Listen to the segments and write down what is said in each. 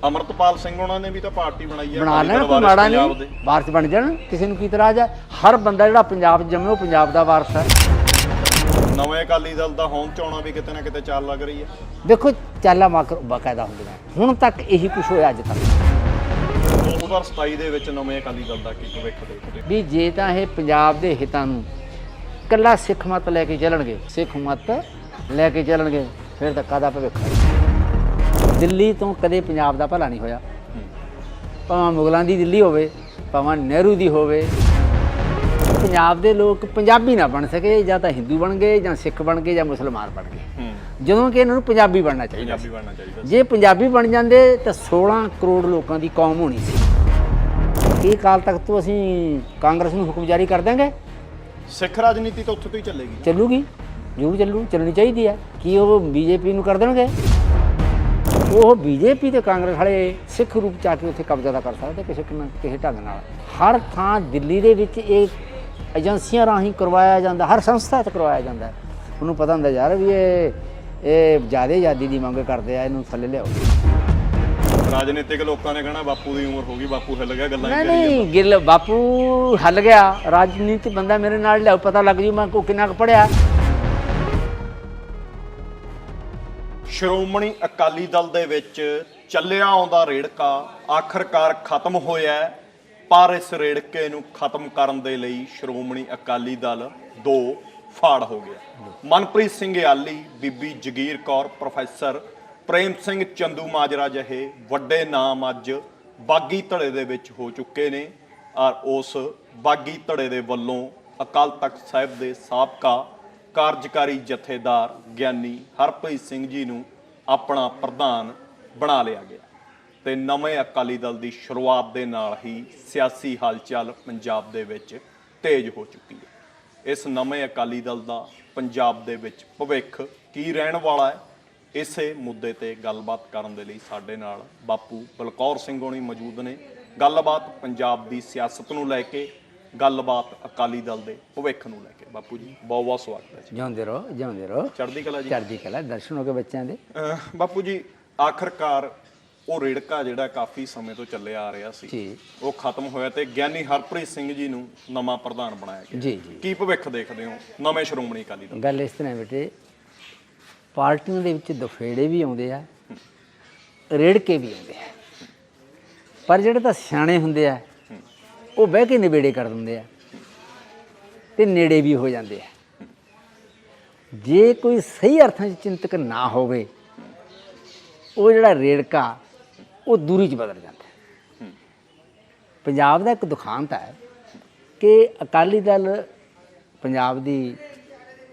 ਅਮਰਤਪਾਲ ਸਿੰਘ ਉਹਨਾਂ ਨੇ ਵੀ ਤਾਂ ਪਾਰਟੀ ਬਣਾਈ ਹੈ ਬਣਾ ਲੈਣ ਕੋਈ ਮਾੜਾ ਨਹੀਂ। ਵਾਰਸ ਬਣ ਜਾਣ ਕਿਸੇ ਨੂੰ ਕੀ ਇਤਰਾਜ਼ ਹੈ ਹਰ ਬੰਦਾ ਜਿਹੜਾ ਪੰਜਾਬ 'ਚ ਜੰਮੇ ਉਹ ਪੰਜਾਬ ਦਾ ਵਾਰਸ ਹੈ ਨਵੇਂ ਅਕਾਲੀ ਦਲ ਦਾ ਹੋਂਦ ਚਾਉਣਾ ਵੀ ਕਿਤੇ ਨਾ ਕਿਤੇ ਚਾਲ ਲੱਗ ਰਹੀ ਹੈ ਦੇਖੋ ਚਾਲਾ ਮਾਕਰ ਬਕਾਇਦਾ ਹੁੰਦੀਆਂ। ਹੁਣ ਤੱਕ ਇਹੀ ਕੁਝ ਹੋਇਆ ਅੱਜ ਤੱਕ। 2027 ਦੇ ਵਿੱਚ ਨਵੇਂ ਅਕਾਲੀ ਦਲ ਦਾ ਕੀ ਭਵਿੱਖ ਦੇਖਦੇ? ਵੀ ਜੇ ਤਾਂ ਇਹ ਪੰਜਾਬ ਦੇ ਹਿੱਤਾਂ ਨੂੰ ਕੱਲਾ ਸਿੱਖ ਮਤ ਲੈ ਕੇ ਚੱਲਣਗੇ ਸਿੱਖ ਮਤ ਲੈ ਕੇ ਚੱਲਣਗੇ ਫਿਰ ਤਾਂ ਕਾਦਾ ਭਵਿੱਖ ਹੈ ਦਿੱਲੀ ਤੋਂ ਕਦੇ ਪੰਜਾਬ ਦਾ ਭਲਾ ਨਹੀਂ ਹੋਇਆ। ਭਾਵੇਂ ਮੁਗਲਾਂ ਦੀ ਦਿੱਲੀ ਹੋਵੇ ਭਾਵੇਂ ਨਹਿਰੂ ਦੀ ਹੋਵੇ। ਪੰਜਾਬ ਦੇ ਲੋਕ ਪੰਜਾਬੀ ਨਾ ਬਣ ਸਕੇ ਜਾਂ ਤਾਂ ਹਿੰਦੂ ਬਣ ਗਏ ਜਾਂ ਸਿੱਖ ਬਣ ਗਏ ਜਾਂ ਮੁਸਲਮਾਨ ਬਣ ਗਏ। ਜਦੋਂ ਕਿ ਇਹਨਾਂ ਨੂੰ ਪੰਜਾਬੀ ਬਣਨਾ ਚਾਹੀਦਾ ਪੰਜਾਬੀ ਬਣਨਾ ਚਾਹੀਦਾ ਜੇ ਪੰਜਾਬੀ ਬਣ ਜਾਂਦੇ ਤਾਂ 16 ਕਰੋੜ ਲੋਕਾਂ ਦੀ ਕੌਮ ਹੋਣੀ ਸੀ। ਕੀ ਕਾਲ ਤੱਕ ਤੋਂ ਅਸੀਂ ਕਾਂਗਰਸ ਨੂੰ ਹੁਕਮ ਜਾਰੀ ਕਰ ਦਾਂਗੇ ਸਿੱਖ ਰਾਜਨੀਤੀ ਤਾਂ ਉੱਥੇ ਤੋਂ ਹੀ ਚੱਲੇਗੀ। ਚੱਲੂਗੀ। ਜ਼ਰੂਰ ਚੱਲੂ ਚੱਲਣੀ ਚਾਹੀਦੀ ਹੈ। ਕੀ ਉਹ ਬੀਜੇਪੀ ਨੂੰ ਕਰ ਦੇਣਗੇ? ਉਹ ਬੀਜੇਪੀ ਤੇ ਕਾਂਗਰਸ ਵਾਲੇ ਸਿੱਖ ਰੂਪ ਚ ਆ ਕੇ ਉੱਥੇ ਕਬਜ਼ਾ ਤਾਂ ਕਰ ਸਕਦੇ ਕਿਸੇ ਕਿਸੇ ਢੰਗ ਨਾਲ। ਹਰ ਥਾਂ ਦਿੱਲੀ ਦੇ ਵਿੱਚ ਇਹ ਏਜੰਸੀਆਂ ਰਾਹੀਂ ਕਰਵਾਇਆ ਜਾਂਦਾ ਹਰ ਸੰਸਥਾ 'ਚ ਕਰਵਾਇਆ ਜਾਂਦਾ। ਉਹਨੂੰ ਪਤਾ ਹੁੰਦਾ ਯਾਰ ਵੀ ਇਹ ਇਹ ਜ਼ਿਆਦਾ ਆਜ਼ਾਦੀ ਦੀ ਮੰਗ ਕਰਦੇ ਆ ਇਹਨੂੰ ਥੱਲੇ ਲਿਆਓ। ਰਾਜਨੀਤਿਕ ਲੋਕਾਂ ਨੇ ਕਹਿਣਾ ਬਾਪੂ ਦੀ ਉਮਰ ਹੋ ਗਈ ਬਾਪੂ ਹਿੱਲ ਗਿਆ ਗੱਲਾਂ ਨਹੀਂ ਨਹੀਂ ਗਿੱਲ ਬਾਪੂ ਹੱਲ ਗਿਆ। ਰਾਜਨੀਤੀ ਬੰਦਾ ਮੇਰੇ ਨਾਲ ਲਿਆਓ ਪਤਾ ਲੱਗ ਜੂ ਮੈਂ ਕੋ ਕਿੰਨਾ ਕੁ ਪੜਿਆ ਸ਼੍ਰੋਮਣੀ ਅਕਾਲੀ ਦਲ ਦੇ ਵਿੱਚ ਚੱਲਿਆ ਆਉਂਦਾ ਰੇੜਕਾ, ਆਖਰਕਾਰ ਖਤਮ ਹੋਇਆ ਪਰ ਇਸ ਰੇੜਕੇ ਨੂੰ ਖਤਮ ਕਰਨ ਦੇ ਲਈ ਸ਼੍ਰੋਮਣੀ ਅਕਾਲੀ ਦਲ ਦੋ ਫਾੜ ਹੋ ਗਿਆ ਮਨਪ੍ਰੀਤ ਸਿੰਘ ਆਲੀ ਬੀਬੀ ਜਗੀਰ ਕੌਰ, ਪ੍ਰੋਫੈਸਰ ਪ੍ਰੇਮ ਸਿੰਘ ਚੰਦੂ ਮਾਜਰਾ ਜਿਹੇ ਵੱਡੇ ਨਾਮ ਅੱਜ ਬਾਗੀ ਧੜੇ ਦੇ ਵਿੱਚ ਹੋ ਚੁੱਕੇ ਨੇ, ਔਰ ਉਸ ਬਾਗੀ ਧੜੇ ਦੇ ਵੱਲੋਂ ਅਕਾਲ ਤਖਤ ਸਾਹਿਬ ਦੇ ਸਾਬਕਾ ਕਾਰਜਕਾਰੀ ਜਥੇਦਾਰ ਗਿਆਨੀ ਹਰਪ੍ਰੀਤ ਸਿੰਘ ਜੀ ਨੂੰ ਆਪਣਾ ਪ੍ਰਧਾਨ ਬਣਾ ਲਿਆ ਗਿਆ ਤੇ ਨਵੇਂ ਅਕਾਲੀ ਦਲ ਦੀ ਸ਼ੁਰੂਆਤ ਦੇ ਨਾਲ ਹੀ ਸਿਆਸੀ ਹਲਚਲ ਪੰਜਾਬ ਦੇ ਵਿੱਚ ਤੇਜ਼ ਹੋ ਚੁੱਕੀ ਹੈ। ਇਸ ਨਵੇਂ ਅਕਾਲੀ ਦਲ ਦਾ ਪੰਜਾਬ ਦੇ ਵਿੱਚ ਭਵਿੱਖ ਕੀ ਰਹਿਣ ਵਾਲਾ ਹੈ, ਇਸੇ ਮੁੱਦੇ ਤੇ ਗੱਲਬਾਤ ਕਰਨ ਦੇ ਲਈ ਸਾਡੇ ਨਾਲ ਬਾਪੂ ਬਲਕੌਰ ਸਿੰਘ ਹੋਣੀ ਮੌਜੂਦ ਨੇ। ਗੱਲਬਾਤ ਪੰਜਾਬ ਦੀ ਸਿਆਸਤ ਨੂੰ ਲੈ ਕੇ ਗੱਲਬਾਤ ਅਕਾਲੀ ਦਲ ਦੇ ਭਵਿੱਖ ਨੂੰ ਲੈ ਕੇ। ਬਾਪੂ ਜੀ ਬਹੁਤ ਬਹੁਤ ਸਵਾਗਤ ਹੈ ਜੀ। ਜਿਉਂਦੇ ਰਹੋ ਜਿਉਂਦੇ ਰਹੋ। ਚੜ੍ਹਦੀ ਕਲਾ ਜੀ। ਚੜ੍ਹਦੀ ਕਲਾ ਦਰਸ਼ਨ ਹੋ ਗਏ ਬੱਚਿਆਂ ਦੇ। ਅਹ ਬਾਪੂ ਜੀ ਆਖਰਕਾਰ ਉਹ ਰੇੜਕਾ ਜਿਹੜਾ ਕਾਫੀ ਸਮੇਂ ਤੋਂ ਚੱਲਿਆ ਆ ਰਿਹਾ ਸੀ ਜੀ। ਉਹ ਖਤਮ ਹੋਇਆ ਤੇ ਗਿਆਨੀ ਹਰਪ੍ਰੀਤ ਸਿੰਘ ਜੀ ਨੂੰ ਨਵਾਂ ਪ੍ਰਧਾਨ ਬਣਾਇਆ ਗਿਆ। ਜੀ ਜੀ। ਕੀ ਭਵਿੱਖ ਦੇਖਦੇ ਹੋ ਨਵੇਂ ਸ਼੍ਰੋਮਣੀ ਅਕਾਲੀ ਦਲ? ਗੱਲ ਇਸ ਤਰ੍ਹਾਂ ਹੈ ਬੇਟੇ ਪਾਰਟੀਆਂ ਦੇ ਵਿੱਚ ਦਫੇੜੇ ਵੀ ਆਉਂਦੇ ਆ ਰੇੜਕੇ ਵੀ ਆਉਂਦੇ ਆ। ਪਰ ਜਿਹੜੇ ਤਾਂ ਸਿਆਣੇ ਹੁੰਦੇ ਆ ਉਹ ਬਹਿ ਕੇ ਨਿਬੇੜੇ ਕਰ ਦਿੰਦੇ ਆ ਤੇ ਨੇੜੇ ਵੀ ਹੋ ਜਾਂਦੇ ਆ। ਜੇ ਕੋਈ ਸਹੀ ਅਰਥਾਂ 'ਚ ਚਿੰਤਕ ਨਾ ਹੋਵੇ ਉਹ ਜਿਹੜਾ ਰੇੜਕਾ ਉਹ ਦੂਰੀ 'ਚ ਬਦਲ ਜਾਂਦਾ। ਪੰਜਾਬ ਦਾ ਇੱਕ ਦੁਖਾਂਤ ਹੈ ਕਿ ਅਕਾਲੀ ਦਲ ਪੰਜਾਬ ਦੀ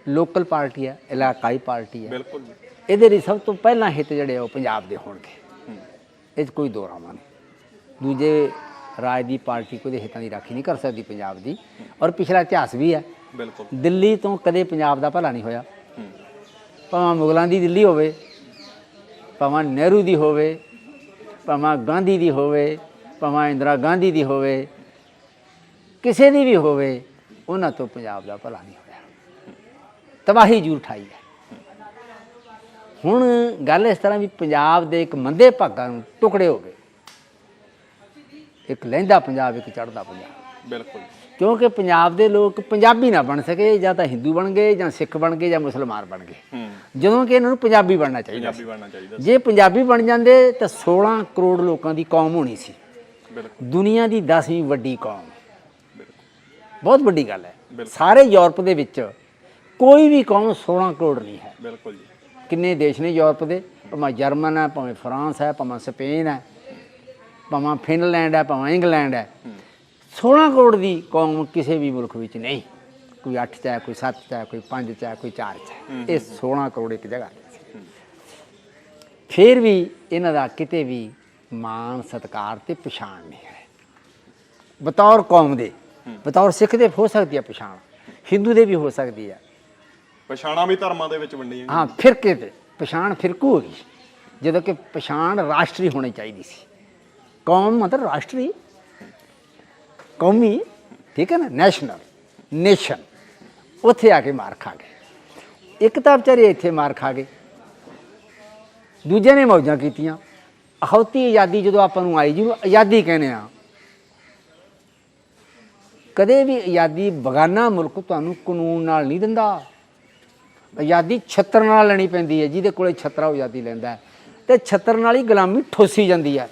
ਲੋਕਲ ਪਾਰਟੀ ਹੈ ਇਲਾਕਾਈ ਪਾਰਟੀ ਹੈ। ਬਿਲਕੁਲ। ਇਹਦੇ ਲਈ ਸਭ ਤੋਂ ਪਹਿਲਾਂ ਹਿੱਤ ਜਿਹੜੇ ਆ ਉਹ ਪੰਜਾਬ ਦੇ ਹੋਣਗੇ। ਇਹ ਕੋਈ ਦੋ ਰਾਵਾਂ ਨਹੀਂ। ਦੂਜੇ ਰਾਜ ਦੀ ਪਾਰਟੀ ਕੋਈ ਹਿੱਤਾਂ ਦੀ ਰਾਖੀ ਨਹੀਂ ਕਰ ਸਕਦੀ ਪੰਜਾਬ ਦੀ। ਔਰ ਪਿਛਲਾ ਇਤਿਹਾਸ ਵੀ ਹੈ। ਬਿਲਕੁਲ। ਦਿੱਲੀ ਤੋਂ ਕਦੇ ਪੰਜਾਬ ਦਾ ਭਲਾ ਨਹੀਂ ਹੋਇਆ। ਭਾਵੇਂ ਮੁਗਲਾਂ ਦੀ ਦਿੱਲੀ ਹੋਵੇ ਭਾਵੇਂ ਨਹਿਰੂ ਦੀ ਹੋਵੇ ਭਾਵੇਂ ਗਾਂਧੀ ਦੀ ਹੋਵੇ ਭਾਵੇਂ ਇੰਦਰਾ ਗਾਂਧੀ ਦੀ ਹੋਵੇ ਕਿਸੇ ਦੀ ਵੀ ਹੋਵੇ ਉਹਨਾਂ ਤੋਂ ਪੰਜਾਬ ਦਾ ਭਲਾ ਨਹੀਂ ਹੋਇਆ। ਤਬਾਹੀ ਜ਼ਰੂਰ ਠਾਈ ਹੈ। ਹੁਣ ਗੱਲ ਇਸ ਤਰ੍ਹਾਂ ਵੀ ਪੰਜਾਬ ਦੇ ਇੱਕ ਮੰਦੇ ਭਾਗਾਂ ਨੂੰ ਟੁਕੜੇ ਹੋ ਗਏ। ਇੱਕ ਲਹਿੰਦਾ ਪੰਜਾਬ ਇੱਕ ਚੜ੍ਹਦਾ ਪੰਜਾਬ। ਬਿਲਕੁਲ। ਕਿਉਂਕਿ ਪੰਜਾਬ ਦੇ ਲੋਕ ਪੰਜਾਬੀ ਨਾ ਬਣ ਸਕੇ ਜਾਂ ਤਾਂ ਹਿੰਦੂ ਬਣ ਗਏ ਜਾਂ ਸਿੱਖ ਬਣ ਗਏ ਜਾਂ ਮੁਸਲਮਾਨ ਬਣ ਗਏ। ਜਦੋਂ ਕਿ ਇਹਨਾਂ ਨੂੰ ਪੰਜਾਬੀ ਬਣਨਾ ਚਾਹੀਦਾ ਪੰਜਾਬੀ ਬਣਨਾ ਚਾਹੀਦਾ ਜੇ ਪੰਜਾਬੀ ਬਣ ਜਾਂਦੇ ਤਾਂ 16 ਕਰੋੜ ਲੋਕਾਂ ਦੀ ਕੌਮ ਹੋਣੀ ਸੀ। ਬਿਲਕੁਲ। ਦੁਨੀਆ ਦੀ 10ਵੀਂ ਵੱਡੀ ਕੌਮ। ਬਹੁਤ ਵੱਡੀ ਗੱਲ ਹੈ। ਸਾਰੇ ਯੂਰਪ ਦੇ ਵਿੱਚ ਕੋਈ ਵੀ ਕੌਮ 16 ਕਰੋੜ ਨਹੀਂ ਹੈ। ਬਿਲਕੁਲ ਜੀ। ਕਿੰਨੇ ਦੇਸ਼ ਨੇ ਯੂਰਪ ਦੇ? ਭਾਵੇਂ ਜਰਮਨ ਹੈ ਭਾਵੇਂ ਫਰਾਂਸ ਹੈ ਭਾਵੇਂ ਸਪੇਨ ਹੈ। ਭਾਵੇਂ ਫਿਨਲੈਂਡ ਹੈ ਭਾਵੇਂ ਇੰਗਲੈਂਡ ਹੈ। 16 ਕਰੋੜ ਦੀ ਕੌਮ ਕਿਸੇ ਵੀ ਮੁਲਕ ਵਿੱਚ ਨਹੀਂ। ਕੋਈ 8 ਚ ਹੈ ਕੋਈ 7 ਚ ਹੈ ਕੋਈ 5 ਚ ਹੈ ਕੋਈ 4 ਚ ਹੈ। ਇਹ 16 ਕਰੋੜ ਇੱਕ ਜਗ੍ਹਾ। ਫਿਰ ਵੀ ਇਹਨਾਂ ਦਾ ਕਿਤੇ ਵੀ ਮਾਣ ਸਤਕਾਰ ਤੇ ਪਛਾਣ ਨਹੀਂ ਹੈ। ਬਤੌਰ ਕੌਮ ਦੇ ਬਤੌਰ ਸਿੱਖ ਦੇ ਹੋ ਸਕਦੀ ਹੈ ਪਛਾਣ। ਹਿੰਦੂ ਦੇ ਵੀ ਹੋ ਸਕਦੀ ਹੈ। ਪਛਾਣਾ ਵੀ ਧਰਮਾਂ ਦੇ ਵਿੱਚ ਵੰਡੀਆਂ ਹਾਂ ਫਿਰਕੇ ਤੇ ਪਛਾਣ ਫਿਰਕੂ ਹੋ ਗਈ? ਜਦੋਂ ਕਿ ਪਛਾਣ ਰਾਸ਼ਟਰੀ ਹੋਣੀ ਚਾਹੀਦੀ ਸੀ। ਕੌਮ ਮਤਲਬ ਰਾਸ਼ਟਰੀ ਕੌਮੀ ਠੀਕ ਹੈ ਨਾ ਨੈਸ਼ਨਲ ਨੇਸ਼ਨ ਉੱਥੇ ਆ ਕੇ ਮਾਰ ਖਾ ਗਏ ਇੱਕ ਤਾਂ ਵਿਚਾਰੇ ਇੱਥੇ ਮਾਰ ਖਾ ਗਏ ਦੂਜੇ ਨੇ ਮੌਜਾਂ ਕੀਤੀਆਂ ਅਹੌਤੀ ਆਜ਼ਾਦੀ ਜਦੋਂ ਆਪਾਂ ਨੂੰ ਆਈ ਜਿਹਨੂੰ ਆਜ਼ਾਦੀ ਕਹਿੰਦੇ ਆ ਕਦੇ ਵੀ ਆਜ਼ਾਦੀ ਬਗਾਨਾ ਮੁਲਕ ਤੁਹਾਨੂੰ ਕਾਨੂੰਨ ਨਾਲ ਨਹੀਂ ਦਿੰਦਾ ਆਜ਼ਾਦੀ ਛੱਤਰ ਨਾਲ ਲੈਣੀ ਪੈਂਦੀ ਹੈ ਜਿਹਦੇ ਕੋਲੇ ਛੱਤਰਾ ਆਜ਼ਾਦੀ ਲੈਂਦਾ ਹੈ। ਤੇ ਛੱਤਰ ਨਾਲ ਹੀ ਗੁਲਾਮੀ ਠੋਸੀ ਜਾਂਦੀ ਹੈ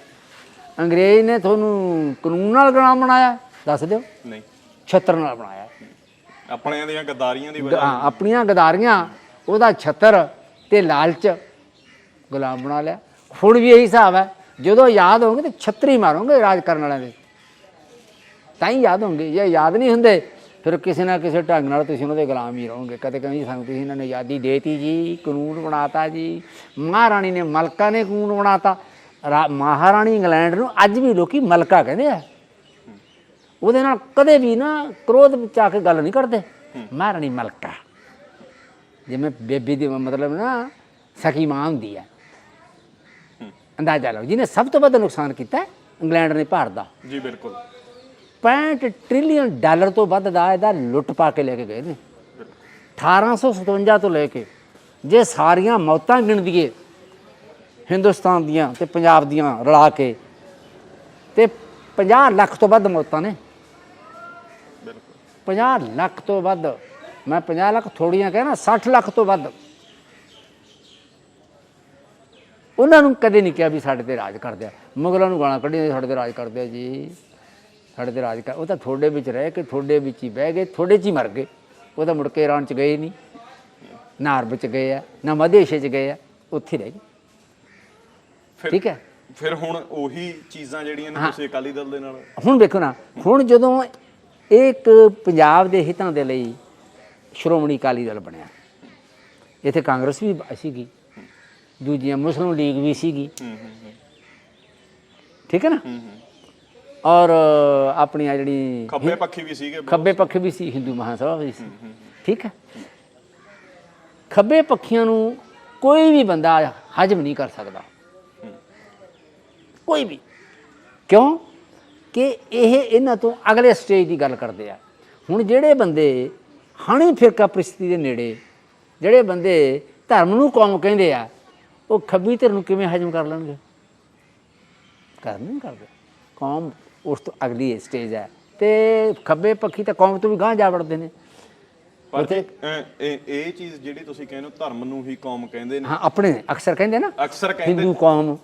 ਅੰਗਰੇਜ਼ ਨੇ ਤੁਹਾਨੂੰ ਕਾਨੂੰਨ ਨਾਲ ਗੁਲਾਮ ਬਣਾਇਆ? ਦੱਸ ਦਿਓ। ਨਹੀਂ। ਛੱਤਰ ਨਾਲ ਬਣਾਇਆ। ਆਪਣਿਆਂ ਦੀਆਂ ਗੱਦਾਰੀਆਂ ਦੀ ਵਜ੍ਹਾ ਹਾਂ, ਆਪਣੀਆਂ ਗਦਾਰੀਆਂ ਉਹਦਾ ਛੱਤਰ ਤੇ ਲਾਲਚ ਗੁਲਾਮ ਬਣਾ ਲਿਆ। ਹੁਣ ਵੀ ਇਹੀ ਹਿਸਾਬ ਹੈ ਜਦੋਂ ਯਾਦ ਹੋਣਗੇ ਤੇ ਛੱਤਰੀ ਮਾਰੋਗੇ ਰਾਜ ਕਰਨ ਵਾਲਿਆਂ ਦੇ। ਤਾਂ ਹੀ ਯਾਦ ਹੋਣਗੇ। ਜੇ ਯਾਦ ਨਹੀਂ ਹੁੰਦੇ ਫਿਰ ਕਿਸੇ ਨਾ ਕਿਸੇ ਢੰਗ ਨਾਲ ਤੁਸੀਂ ਉਹਨਾਂ ਦੇ ਗੁਲਾਮ ਹੀ ਰਹੋਗੇ। ਕਦੇ ਕਹਿੰਦੇ ਸਾਨੂੰ ਤੁਸੀਂ ਇਹਨਾਂ ਨੇ ਆਜ਼ਾਦੀ ਦੇਤੀ ਜੀ ਕਾਨੂੰਨ ਬਣਾਤਾ ਜੀ। ਮਹਾਰਾਣੀ ਨੇ ਮਲਕਾ ਨੇ ਕਾਨੂੰਨ ਬਣਾਤਾ। ਮਹਾਰਾਣੀ ਇੰਗਲੈਂਡ ਨੂੰ ਅੱਜ ਵੀ ਲੋਕੀ ਮਲਕਾ ਕਹਿੰਦੇ ਆ। ਉਹਦੇ ਨਾਲ ਕਦੇ ਵੀ ਨਾ ਕ੍ਰੋਧ ਵਿੱਚ ਆ ਕੇ ਗੱਲ ਨਹੀਂ ਕਰਦੇ। ਮਹਾਰਾਣੀ ਮਲਕਾ। ਜਿਵੇਂ ਬੇਬੀ ਦੀ ਮਤਲਬ ਨਾ ਸਖੀ ਮਾਂ ਹੁੰਦੀ ਹੈ ਅੰਦਾਜ਼ਾ ਲਓ ਜਿਹਨੇ ਸਭ ਤੋਂ ਵੱਧ ਨੁਕਸਾਨ ਕੀਤਾ ਇੰਗਲੈਂਡ ਨੇ ਭਾਰਤ ਦਾ। ਜੀ ਬਿਲਕੁਲ। 65 ਟ੍ਰਿਲੀਅਨ ਡਾਲਰ ਤੋਂ ਵੱਧ ਦਾ ਇਹਦਾ ਲੁੱਟ ਪਾ ਕੇ ਲੈ ਕੇ ਗਏ ਨੇ। 1857 ਤੋਂ ਲੈ ਕੇ ਜੇ ਸਾਰੀਆਂ ਮੌਤਾਂ ਗਿਣ ਦਈਏ ਹਿੰਦੁਸਤਾਨ ਦੀਆਂ ਤੇ ਪੰਜਾਬ ਦੀਆਂ ਰਲਾ ਕੇ। ਤੇ 50 ਲੱਖ ਤੋਂ ਵੱਧ ਮੌਤਾਂ ਨੇ। ਬਿਲਕੁਲ 50 ਲੱਖ ਤੋਂ ਵੱਧ। ਮੈਂ 50 ਲੱਖ ਥੋੜੀਆਂ ਕਹਿਣਾ 60 ਲੱਖ ਤੋਂ ਵੱਧ। ਉਹਨਾਂ ਨੂੰ ਕਦੇ ਨਹੀਂ ਕਿਹਾ ਵੀ ਸਾਡੇ ਤੇ ਰਾਜ ਕਰਦੇ ਆ। ਮੁਗਲਾਂ ਨੂੰ ਗਾਲਾਂ ਕੱਢੀਆਂ, ਸਾਡੇ ਤੇ ਰਾਜ ਕਰਦੇ ਆ ਜੀ। ਸਾਡੇ ਤੇ ਰਾਜ ਕਰ, ਉਹ ਤਾਂ ਥੋੜੇ ਵਿੱਚ ਰਹਿ ਕੇ ਥੋੜੇ ਵਿੱਚ ਹੀ ਬਹਿ ਗਏ ਥੋੜੇ 'ਚ ਹੀ ਮਰ ਗਏ। ਉਹ ਤਾਂ ਮੁੜ ਕੇ ਇਰਾਨ 'ਚ ਗਏ ਨਹੀਂ। ਨਾ ਅਰਬ 'ਚ ਗਏ ਆ, ਨਾ ਮੱਧ ਏਸ਼ੀਆ 'ਚ ਗਏ ਆ, ਉੱਥੇ ਹੀ ਰਹਿ ਗਏ। ਠੀਕ ਹੈ। ਫਿਰ ਹੁਣ ਉਹੀ ਚੀਜ਼ਾਂ ਜਿਹੜੀਆਂ ਨੇ ਤੁਸੀਂ ਅਕਾਲੀ ਦਲ ਦੇ ਨਾਲ। ਹੁਣ ਵੇਖੋ ਨਾ ਹੁਣ ਜਦੋਂ ਇੱਕ ਪੰਜਾਬ ਦੇ ਹਿੱਤਾਂ ਦੇ ਲਈ ਸ਼੍ਰੋਮਣੀ ਅਕਾਲੀ ਦਲ ਬਣਿਆ ਇੱਥੇ ਕਾਂਗਰਸ ਵੀ ਸੀਗੀ ਦੂਜੀਆਂ ਮੁਸਲਿਮ ਲੀਗ ਵੀ ਸੀਗੀ। ਠੀਕ ਹੈ ਨਾ? ਔਰ ਆਪਣੀ ਆ ਜਿਹੜੀ ਖੱਬੇ ਪੱਖੀ ਵੀ ਸੀਗੇ। ਖੱਬੇ ਪੱਖ ਵੀ ਸੀ ਹਿੰਦੂ ਮਹਾਸਭਾ ਵੀ ਸੀ। ਠੀਕ ਹੈ? ਖੱਬੇ ਪੱਖੀਆਂ ਨੂੰ ਕੋਈ ਵੀ ਬੰਦਾ ਹਜਮ ਨਹੀਂ ਕਰ ਸਕਦਾ। ਕੋਈ ਵੀ। ਕਿਉਂ? ਕਿ ਇਹ ਇਹਨਾਂ ਤੋਂ ਅਗਲੇ ਸਟੇਜ ਦੀ ਗੱਲ ਕਰਦੇ ਆ। ਹੁਣ ਜਿਹੜੇ ਬੰਦੇ ਹਾਣੀ ਫਿਰਕਾ ਪ੍ਰਸਤੀ ਦੇ ਨੇੜੇ ਜਿਹੜੇ ਬੰਦੇ ਧਰਮ ਨੂੰ ਕੌਮ ਕਹਿੰਦੇ ਆ ਉਹ ਖੱਬੀ ਧਿਰ ਨੂੰ ਕਿਵੇਂ ਹਜਮ ਕਰ ਲੈਣਗੇ? ਕਰ ਨਹੀਂ ਕਰਦੇ। ਕੌਮ ਉਸ ਤੋਂ ਅਗਲੀ ਸਟੇਜ ਹੈ ਤੇ ਖੱਬੇ ਪੱਖੀ ਤਾਂ ਕੌਮ ਤੋਂ ਵੀ ਗਾਂਹ ਜਾ ਵੜਦੇ ਨੇ। ਪਰ ਇਹ ਚੀਜ਼ ਜਿਹੜੀ ਤੁਸੀਂ ਕਹਿੰਦੇ ਹੋ ਧਰਮ ਨੂੰ ਹੀ ਕੌਮ ਕਹਿੰਦੇ ਨੇ। ਹਾਂ ਆਪਣੇ ਅਕਸਰ ਕਹਿੰਦੇ ਨਾ। ਅਕਸਰ ਕਹਿੰਦੇ ਹਿੰਦੂ ਕੌਮ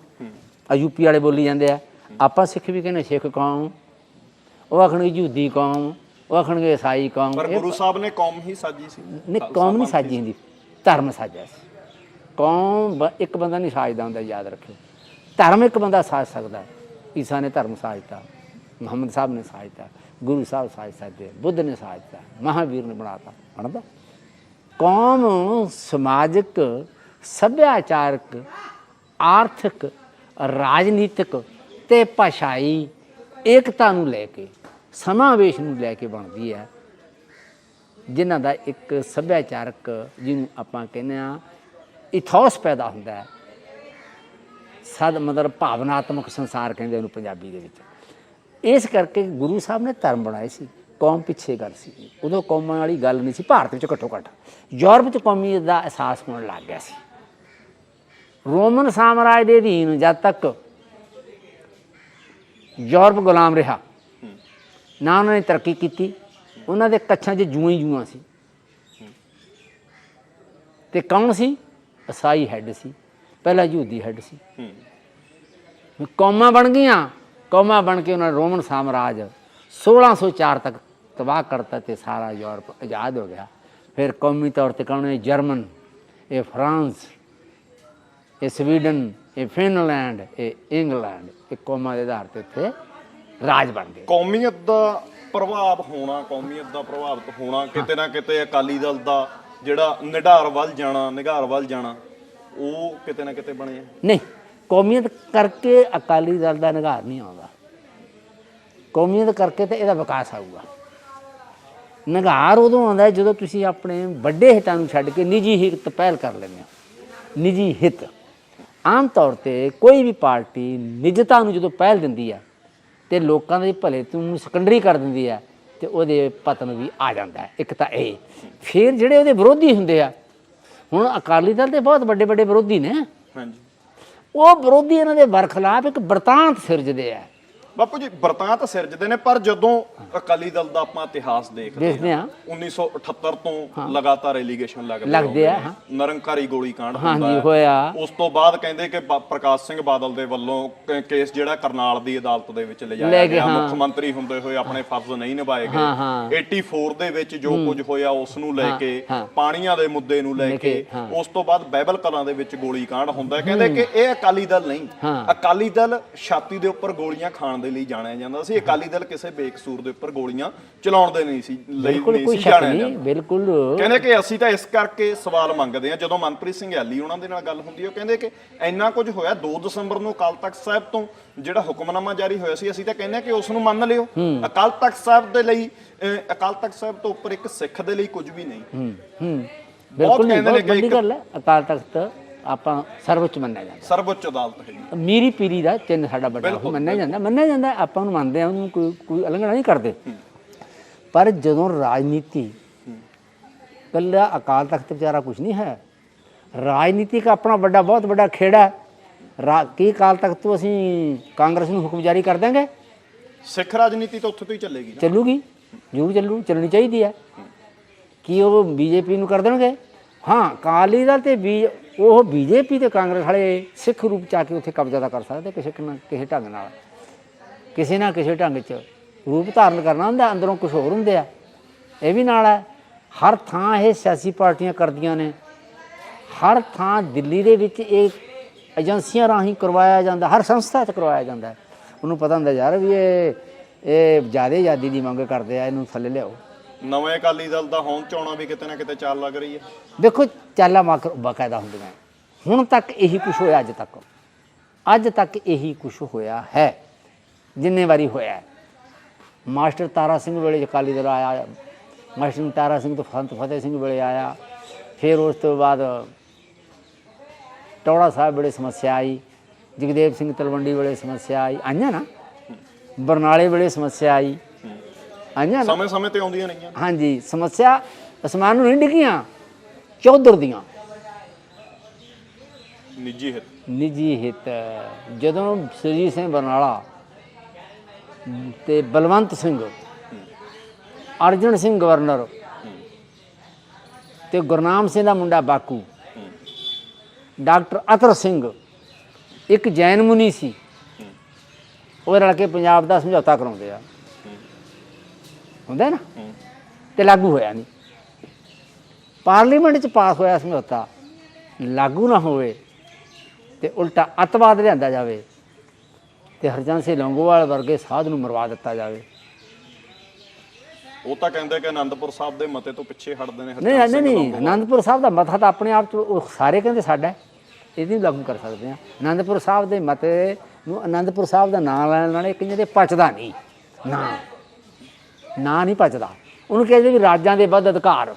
ਆ ਯੂਪੀ ਵਾਲੇ ਬੋਲੀ ਜਾਂਦੇ ਆ। ਆਪਾਂ ਸਿੱਖ ਵੀ ਕਹਿੰਦੇ ਸਿੱਖ ਕੌਮ ਉਹ ਆਖਣਗੇ ਯਹੂਦੀ ਕੌਮ ਉਹ ਆਖਣਗੇ ਈਸਾਈ ਕੌਮ। ਪਰ ਗੁਰੂ ਸਾਹਿਬ ਨੇ ਕੌਮ ਹੀ ਸਾਜੀ ਸੀ। ਨਹੀਂ ਕੌਮ ਨਹੀਂ ਸਾਜੀ ਹੁੰਦੀ ਧਰਮ ਸਾਜਿਆ ਸੀ। ਕੌਮ ਇੱਕ ਬੰਦਾ ਨਹੀਂ ਸਾਜਦਾ ਹੁੰਦਾ ਯਾਦ ਰੱਖਿਓ। ਧਰਮ ਇੱਕ ਬੰਦਾ ਸਾਜ ਸਕਦਾ। ਈਸਾ ਨੇ ਧਰਮ ਸਾਜਤਾ ਮੁਹੰਮਦ ਸਾਹਿਬ ਨੇ ਸਾਜਤਾ ਗੁਰੂ ਸਾਹਿਬ ਸਾਜ ਸਕਦੇ ਬੁੱਧ ਨੇ ਸਾਜਤਾ ਮਹਾਵੀਰ ਨੇ ਬਣਾਤਾ ਬਣਦਾ। ਕੌਮ ਸਮਾਜਿਕ ਸੱਭਿਆਚਾਰਕ ਆਰਥਿਕ ਰਾਜਨੀਤਿਕ ਤੇ ਭਾਸ਼ਾਈ ਏਕਤਾ ਨੂੰ ਲੈ ਕੇ, ਸਮਾਵੇਸ਼ ਨੂੰ ਲੈ ਕੇ ਬਣਦੀ ਹੈ, ਜਿਨ੍ਹਾਂ ਦਾ ਇੱਕ ਸੱਭਿਆਚਾਰਕ ਜਿਹਨੂੰ ਆਪਾਂ ਕਹਿੰਦੇ ਆ ਇਥੋਸ ਪੈਦਾ ਹੁੰਦਾ ਹੈ। ਸਦ ਮਤਲਬ ਭਾਵਨਾਤਮਕ ਸੰਸਾਰ ਕਹਿੰਦੇ ਉਹਨੂੰ ਪੰਜਾਬੀ ਦੇ ਵਿੱਚ। ਇਸ ਕਰਕੇ ਗੁਰੂ ਸਾਹਿਬ ਨੇ ਧਰਮ ਬਣਾਏ ਸੀ, ਕੌਮ ਪਿੱਛੇ ਗੱਲ ਸੀ। ਉਦੋਂ ਕੌਮਾਂ ਵਾਲੀ ਗੱਲ ਨਹੀਂ ਸੀ, ਭਾਰਤ ਵਿੱਚ ਘੱਟੋ ਘੱਟ। ਯੂਰਪ 'ਚ ਕੌਮੀ ਦਾ ਅਹਿਸਾਸ ਹੋਣ ਲੱਗ ਗਿਆ ਸੀ। ਰੋਮਨ ਸਾਮਰਾਜ ਦੇ ਅਧੀਨ ਜਦ ਤੱਕ ਯੂਰਪ ਗੁਲਾਮ ਰਿਹਾ, ਨਾ ਉਹਨਾਂ ਨੇ ਤਰੱਕੀ ਕੀਤੀ, ਉਹਨਾਂ ਦੇ ਕੱਛਾਂ 'ਚ ਜੂਆਂ ਹੀ ਜੂਆਂ ਸੀ। ਤੇ ਕੌਣ ਸੀ? ਈਸਾਈ ਹੈੱਡ ਸੀ। ਪਹਿਲਾ ਯਹੂਦੀ ਹੈੱਡ ਸੀ। ਕੌਮਾਂ ਬਣ ਗਈਆਂ, ਕੌਮਾਂ ਬਣ ਕੇ ਉਹਨਾਂ ਨੇ ਰੋਮਨ ਸਾਮਰਾਜ 1604 ਤੱਕ ਤਬਾਹ ਕਰਤਾ ਤੇ ਸਾਰਾ ਯੂਰਪ ਆਜ਼ਾਦ ਹੋ ਗਿਆ। ਫਿਰ ਕੌਮੀ ਤੌਰ ਤੇ ਕੌਣ ਹੈ ਜਰਮਨ, ਇਹ ਫਰਾਂਸ ਇਹ ਸਵੀਡਨ ਇਹ ਫਿਨਲੈਂਡ ਇਹ ਇੰਗਲੈਂਡ ਇਹ ਕੌਮਾਂ ਦੇ ਆਧਾਰ ਤੇ ਇੱਥੇ ਰਾਜ ਬਣ ਗਏ। ਕੌਮੀਅਤ ਦਾ ਪ੍ਰਭਾਵ ਹੋਣਾ ਕੌਮੀਅਤ ਦਾ ਪ੍ਰਭਾਵਿਤ ਹੋਣਾ ਕਿਤੇ ਨਾ ਕਿਤੇ ਅਕਾਲੀ ਦਲ ਦਾ ਜਿਹੜਾ ਨਿਢਾਰ ਵੱਲ ਜਾਣਾ ਨਿਗਾਰ ਵੱਲ ਜਾਣਾ ਉਹ ਕਿਤੇ ਨਾ ਕਿਤੇ ਬਣਿਆ ਨਹੀਂ ਕੌਮੀਅਤ ਕਰਕੇ ਅਕਾਲੀ ਦਲ ਦਾ ਨਿਗਾਰ ਨਹੀਂ ਆਉਂਦਾ। ਕੌਮੀਅਤ ਕਰਕੇ ਤਾਂ ਇਹਦਾ ਵਿਕਾਸ ਆਊਗਾ। ਨਿਗਾਰ ਉਦੋਂ ਆਉਂਦਾ ਜਦੋਂ ਤੁਸੀਂ ਆਪਣੇ ਵੱਡੇ ਹਿੱਤਾਂ ਨੂੰ ਛੱਡ ਕੇ ਨਿੱਜੀ ਹਿੱਤ ਪਹਿਲ ਕਰ ਲੈਂਦੇ ਹੋ। ਨਿੱਜੀ ਹਿੱਤ। ਆਮ ਤੌਰ ਤੇ ਕੋਈ ਵੀ ਪਾਰਟੀ ਨਿਜਤਾ ਨੂੰ ਜਦੋਂ ਪਹਿਲ ਦਿੰਦੀ ਹੈ ਤੇ ਲੋਕਾਂ ਦੇ ਭਲੇ ਨੂੰ ਸੈਕੰਡਰੀ ਕਰ ਦਿੰਦੀ ਹੈ ਤੇ ਉਹਦੇ ਪਤਨ ਵੀ ਆ ਜਾਂਦਾ ਹੈ। ਇੱਕ ਤਾਂ ਇਹ। ਫਿਰ ਜਿਹੜੇ ਉਹਦੇ ਵਿਰੋਧੀ ਹੁੰਦੇ ਆ ਹੁਣ ਅਕਾਲੀ ਦਲ ਦੇ ਬਹੁਤ ਵੱਡੇ ਵੱਡੇ ਵਿਰੋਧੀ ਨੇ। ਹਾਂਜੀ। ਉਹ ਵਿਰੋਧੀ ਇਹਨਾਂ ਦੇ ਬਰਖਲਾਫ ਇੱਕ ਬਰਤਾਂਤ ਸਿਰਜਦੇ ਆ। ਬਾਪੂ ਜੀ ਬਰਤਾਂਤ ਸਿਰਜਦੇ ਨੇ ਪਰ ਜਦੋਂ ਅਕਾਲੀ ਦਲ ਦਾ ਆਪਾਂ ਇਤਿਹਾਸ ਦੇਖਦੇ ਦੇਖਦੇ ਆ 1978 ਤੋਂ ਲਗਾਤਾਰ ਐਲੀਗੇਸ਼ਨ ਲੱਗਦੇ ਲੱਗਦੇ ਆ, ਹੋ। ਹਾਂ। ਨਿਰੰਕਾਰੀ ਗੋਲੀ ਕਾਂਡ ਹਾਂਜੀ, ਹੁੰਦਾ ਹੈ। ਹੋਇਆ। ਉਸ ਤੋਂ ਬਾਅਦ ਕਹਿੰਦੇ ਕਿ ਬਾ- ਪ੍ਰਕਾਸ਼ ਸਿੰਘ ਬਾਦਲ ਦੇ ਵੱਲੋਂ ਕ- ਕੇਸ ਜਿਹੜਾ ਕਰਨਾਲ ਦੀ ਅਦਾਲਤ ਦੇ ਵਿੱਚ ਲੈ ਲਿਜਾਇਆ ਗਏ, ਗਿਆ ਹਾਂ। ਮੁੱਖ ਮੰਤਰੀ ਹੁੰਦੇ ਹੋਏ ਆਪਣੇ ਫਰਜ਼ ਨਹੀਂ ਨਿਭਾਏ ਹਾਂ, ਹਾਂ। ਗਏ 84 ਦੇ ਵਿੱਚ ਜੋ ਕੁਝ ਹੋਇਆ ਉਸ ਨੂੰ ਲੈ ਕੇ ਹਾਂ। ਪਾਣੀਆਂ ਦੇ ਮੁੱਦੇ ਨੂੰ ਲੈ ਲੈ ਕੇ ਕੇ, ਹਾਂ। ਉਸ ਤੋਂ ਬਾਅਦ ਬਾਈਬਲ ਕਲਾਂ ਦੇ ਵਿੱਚ ਗੋਲੀ ਕਾਂਡ ਹੁੰਦਾ ਹੈ। ਕਹਿੰਦੇ ਕਿ ਇਹ ਅਕਾਲੀ ਦਲ ਨਹੀਂ ਹਾਂ। ਅਕਾਲੀ ਦਲ ਛਾਤੀ ਦੇ ਉੱਪਰ ਗੋਲੀਆਂ ਖਾਣ ਦੇ ਲਈ ਜਾਣਿਆ ਜਾਂਦਾ ਸੀ। ਅਕਾਲੀ ਦਲ ਕਿਸੇ ਬੇਕਸੂਰ ਦੇ ਉੱਪਰ ਗੋਲੀਆਂ ਚਲਾਉਣ ਦੇ ਨਹੀਂ ਸੀ ਲਈ ਬਿਲਕੁਲ ਨਹੀਂ ਕੋਈ ਸੀ ਸ਼ੱਕ ਜਾਣਿਆ ਨਹੀਂ ਜਾਂਦਾ। ਬਿਲਕੁਲ। ਕਹਿੰਦੇ ਕਿ ਅਸੀਂ ਤਾਂ ਇਸ ਕਰਕੇ ਸਵਾਲ ਮੰਗਦੇ ਹਾਂ ਜਦੋਂ ਮਨਪ੍ਰੀਤ ਸਿੰਘ ਐਲੀ ਉਹਨਾਂ ਦੇ ਨਾਲ ਗੱਲ ਹੁੰਦੀ ਹੈ ਉਹ ਕਹਿੰਦੇ ਕਿ ਇੰਨਾ ਕੁਝ ਹੋਇਆ 2 ਦਸੰਬਰ ਨੂੰ ਅਕਾਲ ਤਖਤ ਸਾਹਿਬ ਤੋਂ ਜਿਹੜਾ ਹੁਕਮਨਾਮਾ ਜਾਰੀ ਹੋਇਆ ਸੀ ਅਸੀਂ ਤਾਂ ਕਹਿੰਦੇ ਹਾਂ ਕਿ ਉਸ ਨੂੰ ਮੰਨ ਲਿਓ। ਅਕਾਲ ਤਖਤ ਸਾਹਿਬ ਦੇ ਲਈ ਅਹ, ਅਕਾਲ ਤਖਤ ਸਾਹਿਬ ਤੋਂ ਉੱਪਰ ਇੱਕ ਸਿੱਖ ਦੇ ਲਈ ਕੁਝ ਵੀ ਨਹੀਂ। ਹੂੰ ਹੂੰ। ਬਿਲਕੁਲ ਨਹੀਂ ਕਹਿੰਦੇ ਨੇ ਬਹੁਤ ਕਿ ਵੱਡੀ ਇੱਕ- ਗੱਲ ਹੈ ਅਕਾਲ ਤਖਤ ਆਪਾਂ ਸਰਵਉੱਚ ਮੰਨਿਆ ਜਾਂਦਾ। ਸਰਵਉੱਚ ਅਦਾਲਤ ਹੈ ਜੀ। ਮੀਰੀ ਪੀਰੀ ਦਾ ਚਿੰਨ ਸਾਡਾ ਵੱਡਾ ਉਹ ਮੰਨਿਆ ਜਾਂਦਾ। ਮੰਨਿਆ ਜਾਂਦਾ ਆਪਾਂ ਉਹਨੂੰ ਮੰਨਦੇ ਆ ਉਹਨੂੰ ਕੋਈ ਕੋਈ ਉਲੰਘਣਾ ਨਹੀਂ ਕਰਦੇ। ਪਰ ਜਦੋਂ ਰਾਜਨੀਤੀ ਕੱਲਾ ਅਕਾਲ ਤਖਤ ਵਿਚਾਰਾ ਕੁਝ ਨਹੀਂ ਹੈ। ਰਾਜਨੀਤੀ ਦਾ ਆਪਣਾ ਵੱਡਾ ਬਹੁਤ ਵੱਡਾ ਖੇੜਾ ਹੈ। ਕੀ ਅਕਾਲ ਤਖਤ ਤੋਂ ਅਸੀਂ ਕਾਂਗਰਸ ਨੂੰ ਹੁਕਮ ਜਾਰੀ ਕਰ ਦਾਂਗੇ ਸਿੱਖ ਰਾਜਨੀਤੀ ਤਾਂ ਉੱਥੇ ਤੋਂ ਹੀ ਚੱਲੇਗੀ ਨਾ। ਚੱਲੂਗੀ। ਜ਼ਰੂਰ ਚੱਲੂ ਚੱਲਣੀ ਚਾਹੀਦੀ ਹੈ। ਕੀ ਉਹ ਬੀਜੇਪੀ ਨੂੰ ਕਰ ਦੇਣਗੇ? ਹਾਂ ਅਕਾਲੀ ਦਲ ਤੇ ਬੀ ਉਹ ਬੀਜੇਪੀ ਤੇ ਕਾਂਗਰਸ ਵਾਲੇ ਸਿੱਖ ਰੂਪ ਚ ਆ ਕੇ ਉੱਥੇ ਕਬਜ਼ਾ ਤਾਂ ਕਰ ਸਕਦੇ ਕਿਸੇ ਨਾ ਕਿਸੇ ਢੰਗ ਨਾਲ। ਕਿਸੇ ਨਾ ਕਿਸੇ ਢੰਗ ਚ ਰੂਪ ਧਾਰਨ ਕਰਨਾ ਹੁੰਦਾ, ਅੰਦਰੋਂ ਕੁਝ ਹੋਰ ਹੁੰਦੇ ਆ। ਇਹ ਵੀ ਨਾਲ ਹੈ, ਹਰ ਥਾਂ ਇਹ ਸਿਆਸੀ ਪਾਰਟੀਆਂ ਕਰਦੀਆਂ ਨੇ। ਹਰ ਥਾਂ ਦਿੱਲੀ ਦੇ ਵਿੱਚ ਇਹ ਏਜੰਸੀਆਂ ਰਾਹੀਂ ਕਰਵਾਇਆ ਜਾਂਦਾ, ਹਰ ਸੰਸਥਾ 'ਚ ਕਰਵਾਇਆ ਜਾਂਦਾ। ਉਹਨੂੰ ਪਤਾ ਹੁੰਦਾ, ਯਾਰ ਵੀ ਇਹ ਇਹ ਜ਼ਿਆਦਾ ਆਜ਼ਾਦੀ ਦੀ ਮੰਗ ਕਰਦੇ ਆ, ਇਹਨੂੰ ਥੱਲੇ ਲਿਆਓ। ਨਵੇਂ ਅਕਾਲੀ ਦਲ ਦਾ ਹੋਂਦ ਚਾਉਣਾ ਵੀ ਕਿਤੇ ਨਾ ਕਿਤੇ ਚਾਲ ਲੱਗ ਰਹੀ ਹੈ। ਦੇਖੋ, ਚਾਲਾਂ ਮਾਕ ਬਕਾਇਦਾ ਹੁੰਦੀਆਂ ਹੁਣ ਤੱਕ ਇਹੀ ਕੁਝ ਹੋਇਆ ਅੱਜ ਤੱਕ। ਅੱਜ ਤੱਕ ਇਹੀ ਕੁਝ ਹੋਇਆ ਹੈ। ਜਿੰਨੇ ਵਾਰੀ ਹੋਇਆ ਮਾਸਟਰ ਤਾਰਾ ਸਿੰਘ ਵੇਲੇ ਅਕਾਲੀ ਦਲ ਆਇਆ, ਮਾਸਟਰ ਤਾਰਾ ਸਿੰਘ ਤੋਂ ਫੰਤ ਫਤਿਹ ਸਿੰਘ ਵੇਲੇ ਆਇਆ, ਫਿਰ ਉਸ ਤੋਂ ਬਾਅਦ ਟੌੜਾ ਸਾਹਿਬ ਵੇਲੇ ਸਮੱਸਿਆ ਆਈ, ਜਗਦੇਵ ਸਿੰਘ ਤਲਵੰਡੀ ਵੇਲੇ ਸਮੱਸਿਆ ਆਈ, ਆਈਆਂ ਨਾ? ਬਰਨਾਲੇ ਵੇਲੇ ਸਮੱਸਿਆ ਆਈ। ਆਈਆਂ ਨਾ। ਸਮੇਂ ਸਮੇਂ ਤੇ ਆਉਂਦੀਆਂ ਰਹੀਆਂ। ਹਾਂਜੀ ਸਮੱਸਿਆ ਅਸਮਾਨ ਨੂੰ ਨਹੀਂ ਡਿੱਗੀਆਂ ਚੌਧਰ ਦੀਆਂ। ਨਿੱਜੀ ਹਿੱਤ। ਨਿੱਜੀ ਹਿੱਤ। ਜਦੋਂ ਸਰਜੀਤ ਸਿੰਘ ਬਰਨਾਲਾ ਤੇ ਬਲਵੰਤ ਸਿੰਘ ਅਰਜਨ ਸਿੰਘ ਗਵਰਨਰ ਤੇ ਗੁਰਨਾਮ ਸਿੰਘ ਦਾ ਮੁੰਡਾ ਬਾਕੂ ਡਾਕਟਰ ਅਤਰ ਸਿੰਘ ਇੱਕ ਜੈਨ ਮੁਨੀ ਸੀ ਉਹ ਰਲ ਕੇ ਪੰਜਾਬ ਦਾ ਸਮਝੌਤਾ ਕਰਾਉਂਦੇ ਆ। ਹੁੰਦਾ ਨਾ। ਤੇ ਲਾਗੂ ਹੋਇਆ ਨਹੀਂ ਪਾਰਲੀਮੈਂਟ ਚ ਪਾਸ ਹੋਇਆ ਸਮਝੌਤਾ। ਲਾਗੂ ਨਾ ਹੋਵੇ ਤੇ ਉਲਟਾ ਅਤਵਾਦ ਲਿਆਂਦਾ ਜਾਵੇ ਤੇ ਹਰਜਨ ਸਿੰਘ ਲੰਗੋਵਾਲ ਵਰਗੇ ਸਾਧ ਨੂੰ ਮਰਵਾ ਦਿੱਤਾ ਜਾਵੇ। ਉਹ ਤਾਂ ਕਹਿੰਦੇ ਕਿ ਆਨੰਦਪੁਰ ਸਾਹਿਬ ਦੇ ਮਤੇ ਤੋਂ ਪਿੱਛੇ ਹਟਦੇ ਨੇ ਨਹੀਂ ਨਹੀਂ ਨਹੀਂ। ਅਨੰਦਪੁਰ ਸਾਹਿਬ ਦਾ ਮਤਾ ਤਾਂ ਆਪਣੇ ਆਪ ਚ ਉਹ ਸਾਰੇ ਕਹਿੰਦੇ ਸਾਡਾ। ਇਹਦੀ ਲਾਗੂ ਕਰ ਸਕਦੇ ਆ ਅਨੰਦਪੁਰ ਸਾਹਿਬ ਦੇ ਮਤੇ ਨੂੰ ਅਨੰਦਪੁਰ ਸਾਹਿਬ ਦਾ ਨਾਮ ਲੈਣ ਨਾਲ ਕਈਆਂ ਦੇ ਪਚਦਾ ਨਹੀਂ। ਨਾ। ਨਾ ਨਹੀਂ ਪਚਦਾ ਉਹਨੂੰ ਕਹਿੰਦੇ ਵੀ ਰਾਜਾਂ ਦੇ ਵੱਧ ਅਧਿਕਾਰ।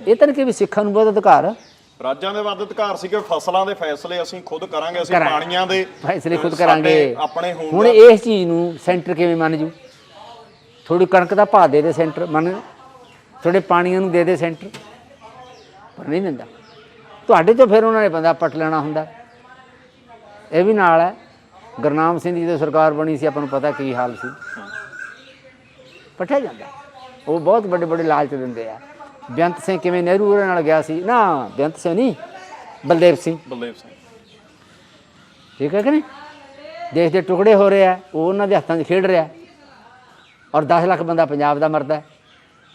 ਇਹ ਤਾਂ ਨਹੀਂ ਕਿ ਵੀ ਸਿੱਖਾਂ ਨੂੰ ਵੱਧ ਅਧਿਕਾਰ? ਰਾਜਾਂ ਦੇ ਵੱਧ ਅਧਿਕਾਰ ਸੀ ਕਿ ਫਸਲਾਂ ਦੇ ਫੈਸਲੇ ਅਸੀਂ ਖੁਦ ਕਰਾਂਗੇ ਅਸੀਂ ਕਰਾਂਗੇ। ਪਾਣੀਆਂ ਦੇ ਫੈਸਲੇ ਖੁਦ ਸਾਡੇ ਕਰਾਂਗੇ। ਆਪਣੇ ਹੋਣ ਹੁਣ ਇਸ ਚੀਜ਼ ਨੂੰ ਸੈਂਟਰ ਕਿਵੇਂ ਮੰਨ ਜੂ? ਥੋੜੀ ਕਣਕ ਦਾ ਭਾਅ ਦੇ ਦੇ ਸੈਂਟਰ ਮੰਨ ਥੋੜੇ ਪਾਣੀਆਂ ਨੂੰ ਦੇ ਦੇ ਸੈਂਟਰ। ਪਰ ਨਹੀਂ ਦਿੰਦਾ। ਤੁਹਾਡੇ ਤੋਂ ਫਿਰ ਉਹਨਾਂ ਨੇ ਬੰਦਾ ਪਟ ਲੈਣਾ ਹੁੰਦਾ। ਇਹ ਵੀ ਨਾਲ ਹੈ। ਗੁਰਨਾਮ ਸਿੰਘ ਦੀ ਜਦੋਂ ਸਰਕਾਰ ਬਣੀ ਸੀ ਆਪਾਂ ਨੂੰ ਪਤਾ ਕੀ ਹਾਲ ਸੀ। ਪਟਿਆ ਜਾਂਦਾ। ਉਹ ਬਹੁਤ ਵੱਡੇ ਵੱਡੇ ਲਾਲਚ ਦਿੰਦੇ ਆ। ਬੇਅੰਤ ਸਿੰਘ ਕਿਵੇਂ ਨਹਿਰੂ ਉਹਦੇ ਨਾਲ ਗਿਆ ਸੀ? ਨਾ ਬੇਅੰਤ ਸਿੰਘ ਨਹੀਂ ਬਲਦੇਵ ਸਿੰਘ। ਬਲਦੇਵ ਸਿੰਘ। ਠੀਕ ਹੈ ਕਿ ਨਹੀਂ? ਦੇਸ਼ ਦੇ ਟੁਕੜੇ ਹੋ ਰਹੇ ਆ ਉਹ ਉਹਨਾਂ ਦੇ ਹੱਥਾਂ 'ਚ ਖੇਡ ਰਿਹਾ ਔਰ 10 ਲੱਖ ਬੰਦਾ ਪੰਜਾਬ ਦਾ ਮਰਦਾ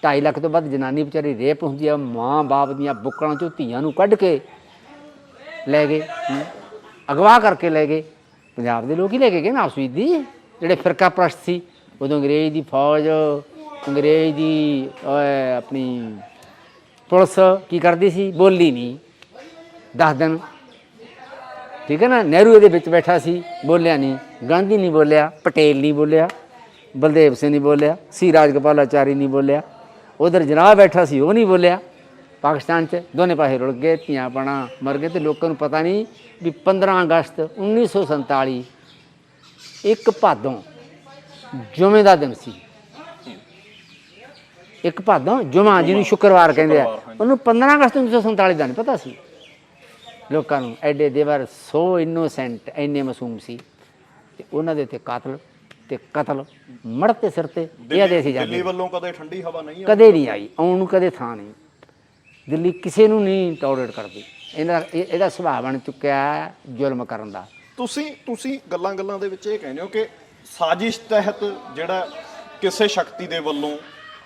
2.5 ਲੱਖ ਤੋਂ ਵੱਧ ਜਨਾਨੀ ਵਿਚਾਰੀ ਰੇਪ ਹੁੰਦੀ ਆ ਮਾਂ ਬਾਪ ਦੀਆਂ ਬੁੱਕਲਾਂ 'ਚੋਂ ਧੀਆਂ ਨੂੰ ਕੱਢ ਕੇ ਲੈ ਗਏ ਅਗਵਾ ਕਰਕੇ ਲੈ ਗਏ। ਪੰਜਾਬ ਦੇ ਲੋਕ ਹੀ ਲੈ ਕੇ ਗਏ ਨਾ ਆਪਸਵੀਦੀ ਜਿਹੜੇ ਫਿਰਕਾ ਪ੍ਰਸਤ ਸੀ। ਉਦੋਂ ਅੰਗਰੇਜ਼ ਦੀ ਫੌਜ, ਅੰਗਰੇਜ਼ ਦੀ ਆਪਣੀ ਪੁਲਿਸ ਕੀ ਕਰਦੀ ਸੀ? ਬੋਲੀ ਨਹੀਂ 10 ਦਿਨ। ਠੀਕ ਹੈ ਨਾ? ਨਹਿਰੂ ਇਹਦੇ ਵਿੱਚ ਬੈਠਾ ਸੀ, ਬੋਲਿਆ ਨਹੀਂ ਗਾਂਧੀ ਨਹੀਂ ਬੋਲਿਆ, ਪਟੇਲ ਨਹੀਂ ਬੋਲਿਆ, ਬਲਦੇਵ ਸਿੰਘ ਨਹੀਂ ਬੋਲਿਆ, ਸੀ ਰਾਜਗੋਪਾਲਾਚਾਰੀ ਨਹੀਂ ਬੋਲਿਆ। ਉਧਰ ਜਨਾਬ ਬੈਠਾ ਸੀ, ਉਹ ਨਹੀਂ ਬੋਲਿਆ। ਪਾਕਿਸਤਾਨ 'ਚ ਦੋਨੇ ਪਾਸੇ ਰੁਲ ਗਏ, ਧੀਆਂ ਪਣਾ ਮਰ ਗਏ ਤੇ ਲੋਕਾਂ ਨੂੰ ਪਤਾ ਨਹੀਂ ਵੀ 15 ਅਗਸਤ 1947 ਇੱਕ ਭਾਦੋਂ ਜੁਮੇ ਦਾ ਦਿਨ ਸੀ। ਇੱਕ ਭਾਦੋਂ ਜੁਮਾ ਜਿਹਨੂੰ ਸ਼ੁੱਕਰਵਾਰ ਕਹਿੰਦੇ ਆ। ਉਹਨੂੰ 15 ਅਗਸਤ 1947 ਦਾ ਨਹੀਂ ਪਤਾ ਸੀ। ਲੋਕਾਂ ਨੂੰ ਐਡੇ ਦੇਵਰ ਸੋ ਇਨੋਸੈਂਟ ਇੰਨੇ ਮਾਸੂਮ ਸੀ। ਤੇ ਉਹਨਾਂ ਦੇ ਉੱਤੇ ਕਾਤਲ ਤੇ ਕਤਲ ਮੜਤੇ ਸਿਰ ਤੇ ਇਹ ਦੇ ਦਿੱਲੀ ਜਾਂਦੇ ਵੱਲੋਂ ਕਦੇ ਠੰਡੀ ਹਵਾ ਨਹੀਂ ਆਈ ਕਦੇ ਨਹੀਂ ਆਈ ਆਉਣ ਨੂੰ ਕਦੇ ਥਾਂ ਨਹੀਂ। ਦਿੱਲੀ ਕਿਸੇ ਨੂੰ ਨਹੀਂ ਟੋਲਰੇਟ ਕਰਦੀ। ਇਹਨਾਂ ਇਹ- ਇਹਦਾ ਸੁਭਾਅ ਬਣ ਚੁੱਕਿਆ ਜ਼ੁਲਮ ਕਰਨ ਦਾ। ਤੁਸੀਂ ਤੁਸੀਂ ਗੱਲਾਂ ਗੱਲਾਂ ਦੇ ਵਿੱਚ ਇਹ ਕਹਿੰਦੇ ਹੋ ਕਿ ਸਾਜ਼ਿਸ਼ ਤਹਿਤ ਜਿਹੜਾ ਕਿਸੇ ਸ਼ਕਤੀ ਦੇ ਵੱਲੋਂ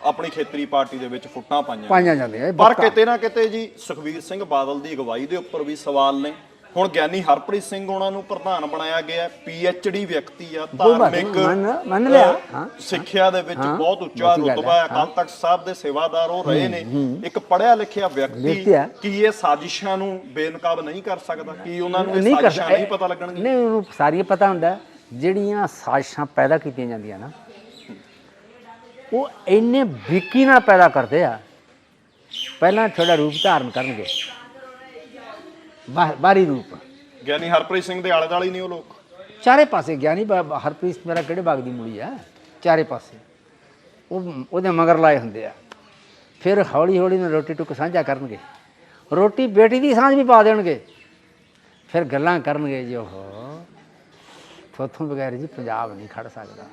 ਆਪਣੀ ਖੇਤਰੀ ਪਾਰਟੀ ਦੇ ਵਿੱਚ ਫੁੱਟਾਂ ਪਾਈਆਂ ਪਾਈਆਂ ਜਾਂਦੀਆਂ ਇਹ ਪਰ। ਕਿਤੇ ਨਾ ਕਿਤੇ ਜੀ ਸੁਖਵੀਰ ਸਿੰਘ ਬਾਦਲ ਦੀ ਅਗਵਾਈ ਦੇ ਉੱਪਰ ਵੀ ਸਵਾਲ ਨੇ ਹੁਣ ਗਿਆਨੀ ਹਰਪ੍ਰੀਤ ਸਿੰਘ ਉਹਨਾਂ ਨੂੰ ਪ੍ਰਧਾਨ ਬਣਾਇਆ ਗਿਆ ਪੀ ਐਚ ਡੀ ਵਿਅਕਤੀ ਆ ਨਹੀਂ, ਧਾਰਮਿਕ ਮੰਨ- ਮੰਨ ਲਿਆ, ਅ, ਹਾਂ। ਸਿੱਖਿਆ ਦੇ ਵਿੱਚ ਬਹੁਤ ਉੱਚਾ ਹੀ ਰੁਤਬਾ ਹੈ ਅਕਾਲ ਤਖਤ ਸਾਹਿਬ ਦੇ ਸੇਵਾਦਾਰ ਉਹ ਰਹੇ ਨੇ ਇੱਕ ਪੜ੍ਹਿਆ ਲਿਖਿਆ ਵਿਅਕਤੀ ਵਿਅਕਤੀ। ਕੀ ਇਹ ਸਾਜ਼ਿਸ਼ਾਂ ਨੂੰ ਬੇਨਕਾਬ ਨਹੀਂ ਕਰ ਸਕਦਾ ਕੀ ਉਹਨਾਂ ਨੂੰ ਇਹ ਨਹੀਂ ਕਰ ਸਾਜ਼ਿਸ਼ਾਂ ਨਹੀਂ ਪਤਾ ਲੱਗਣਗੀਆਂ ਨਹੀਂ ਉਹਨੂੰ ਸਾਰੀਆਂ ਪਤਾ ਹੁੰਦਾ ਹੈ। ਜਿਹੜੀਆਂ ਸਾਜ਼ਿਸ਼ਾਂ ਪੈਦਾ ਕੀਤੀਆਂ ਜਾਂਦੀਆਂ ਨਾ ਉਹ ਇੰਨੇ ਬਰੀਕੀ ਨਾਲ ਪੈਦਾ ਕਰਦੇ ਆ ਪਹਿਲਾਂ ਥੋੜਾ ਰੂਪ ਧਾਰਨ ਕਰਨਗੇ। ਬਾਹ- ਬਾਹਰੀ ਰੂਪ। ਗਿਆਨੀ ਹਰਪ੍ਰੀਤ ਸਿੰਘ ਦੇ ਆਲੇ ਦੁਆਲੇ ਹੀ ਨਹੀਂ ਉਹ ਲੋਕ। ਚਾਰੇ ਪਾਸੇ ਗਿਆਨੀ ਹਰਪ੍ਰੀਤ ਮੇਰਾ ਕਿਹੜੇ ਬਾਗ ਦੀ ਮੁੜੀ ਆ? ਚਾਰੇ ਪਾਸੇ। ਉਹ ਉਹਦੇ ਮਗਰ ਲਾਏ ਹੁੰਦੇ ਆ। ਫਿਰ ਹੌਲੀ ਹੌਲੀ ਨਾਲ ਰੋਟੀ ਟੁੱਕ ਸਾਂਝਾ ਕਰਨਗੇ। ਰੋਟੀ ਬੇਟੀ ਦੀ ਸਾਂਝ ਵੀ ਪਾ ਦੇਣਗੇ। ਫਿਰ ਗੱਲਾਂ ਕਰਨਗੇ ਜੀ ਉਹ ਥੋਥੋਂ ਬਗੈਰ ਜੀ ਪੰਜਾਬ ਨਹੀਂ ਖੜ ਸਕਦਾ।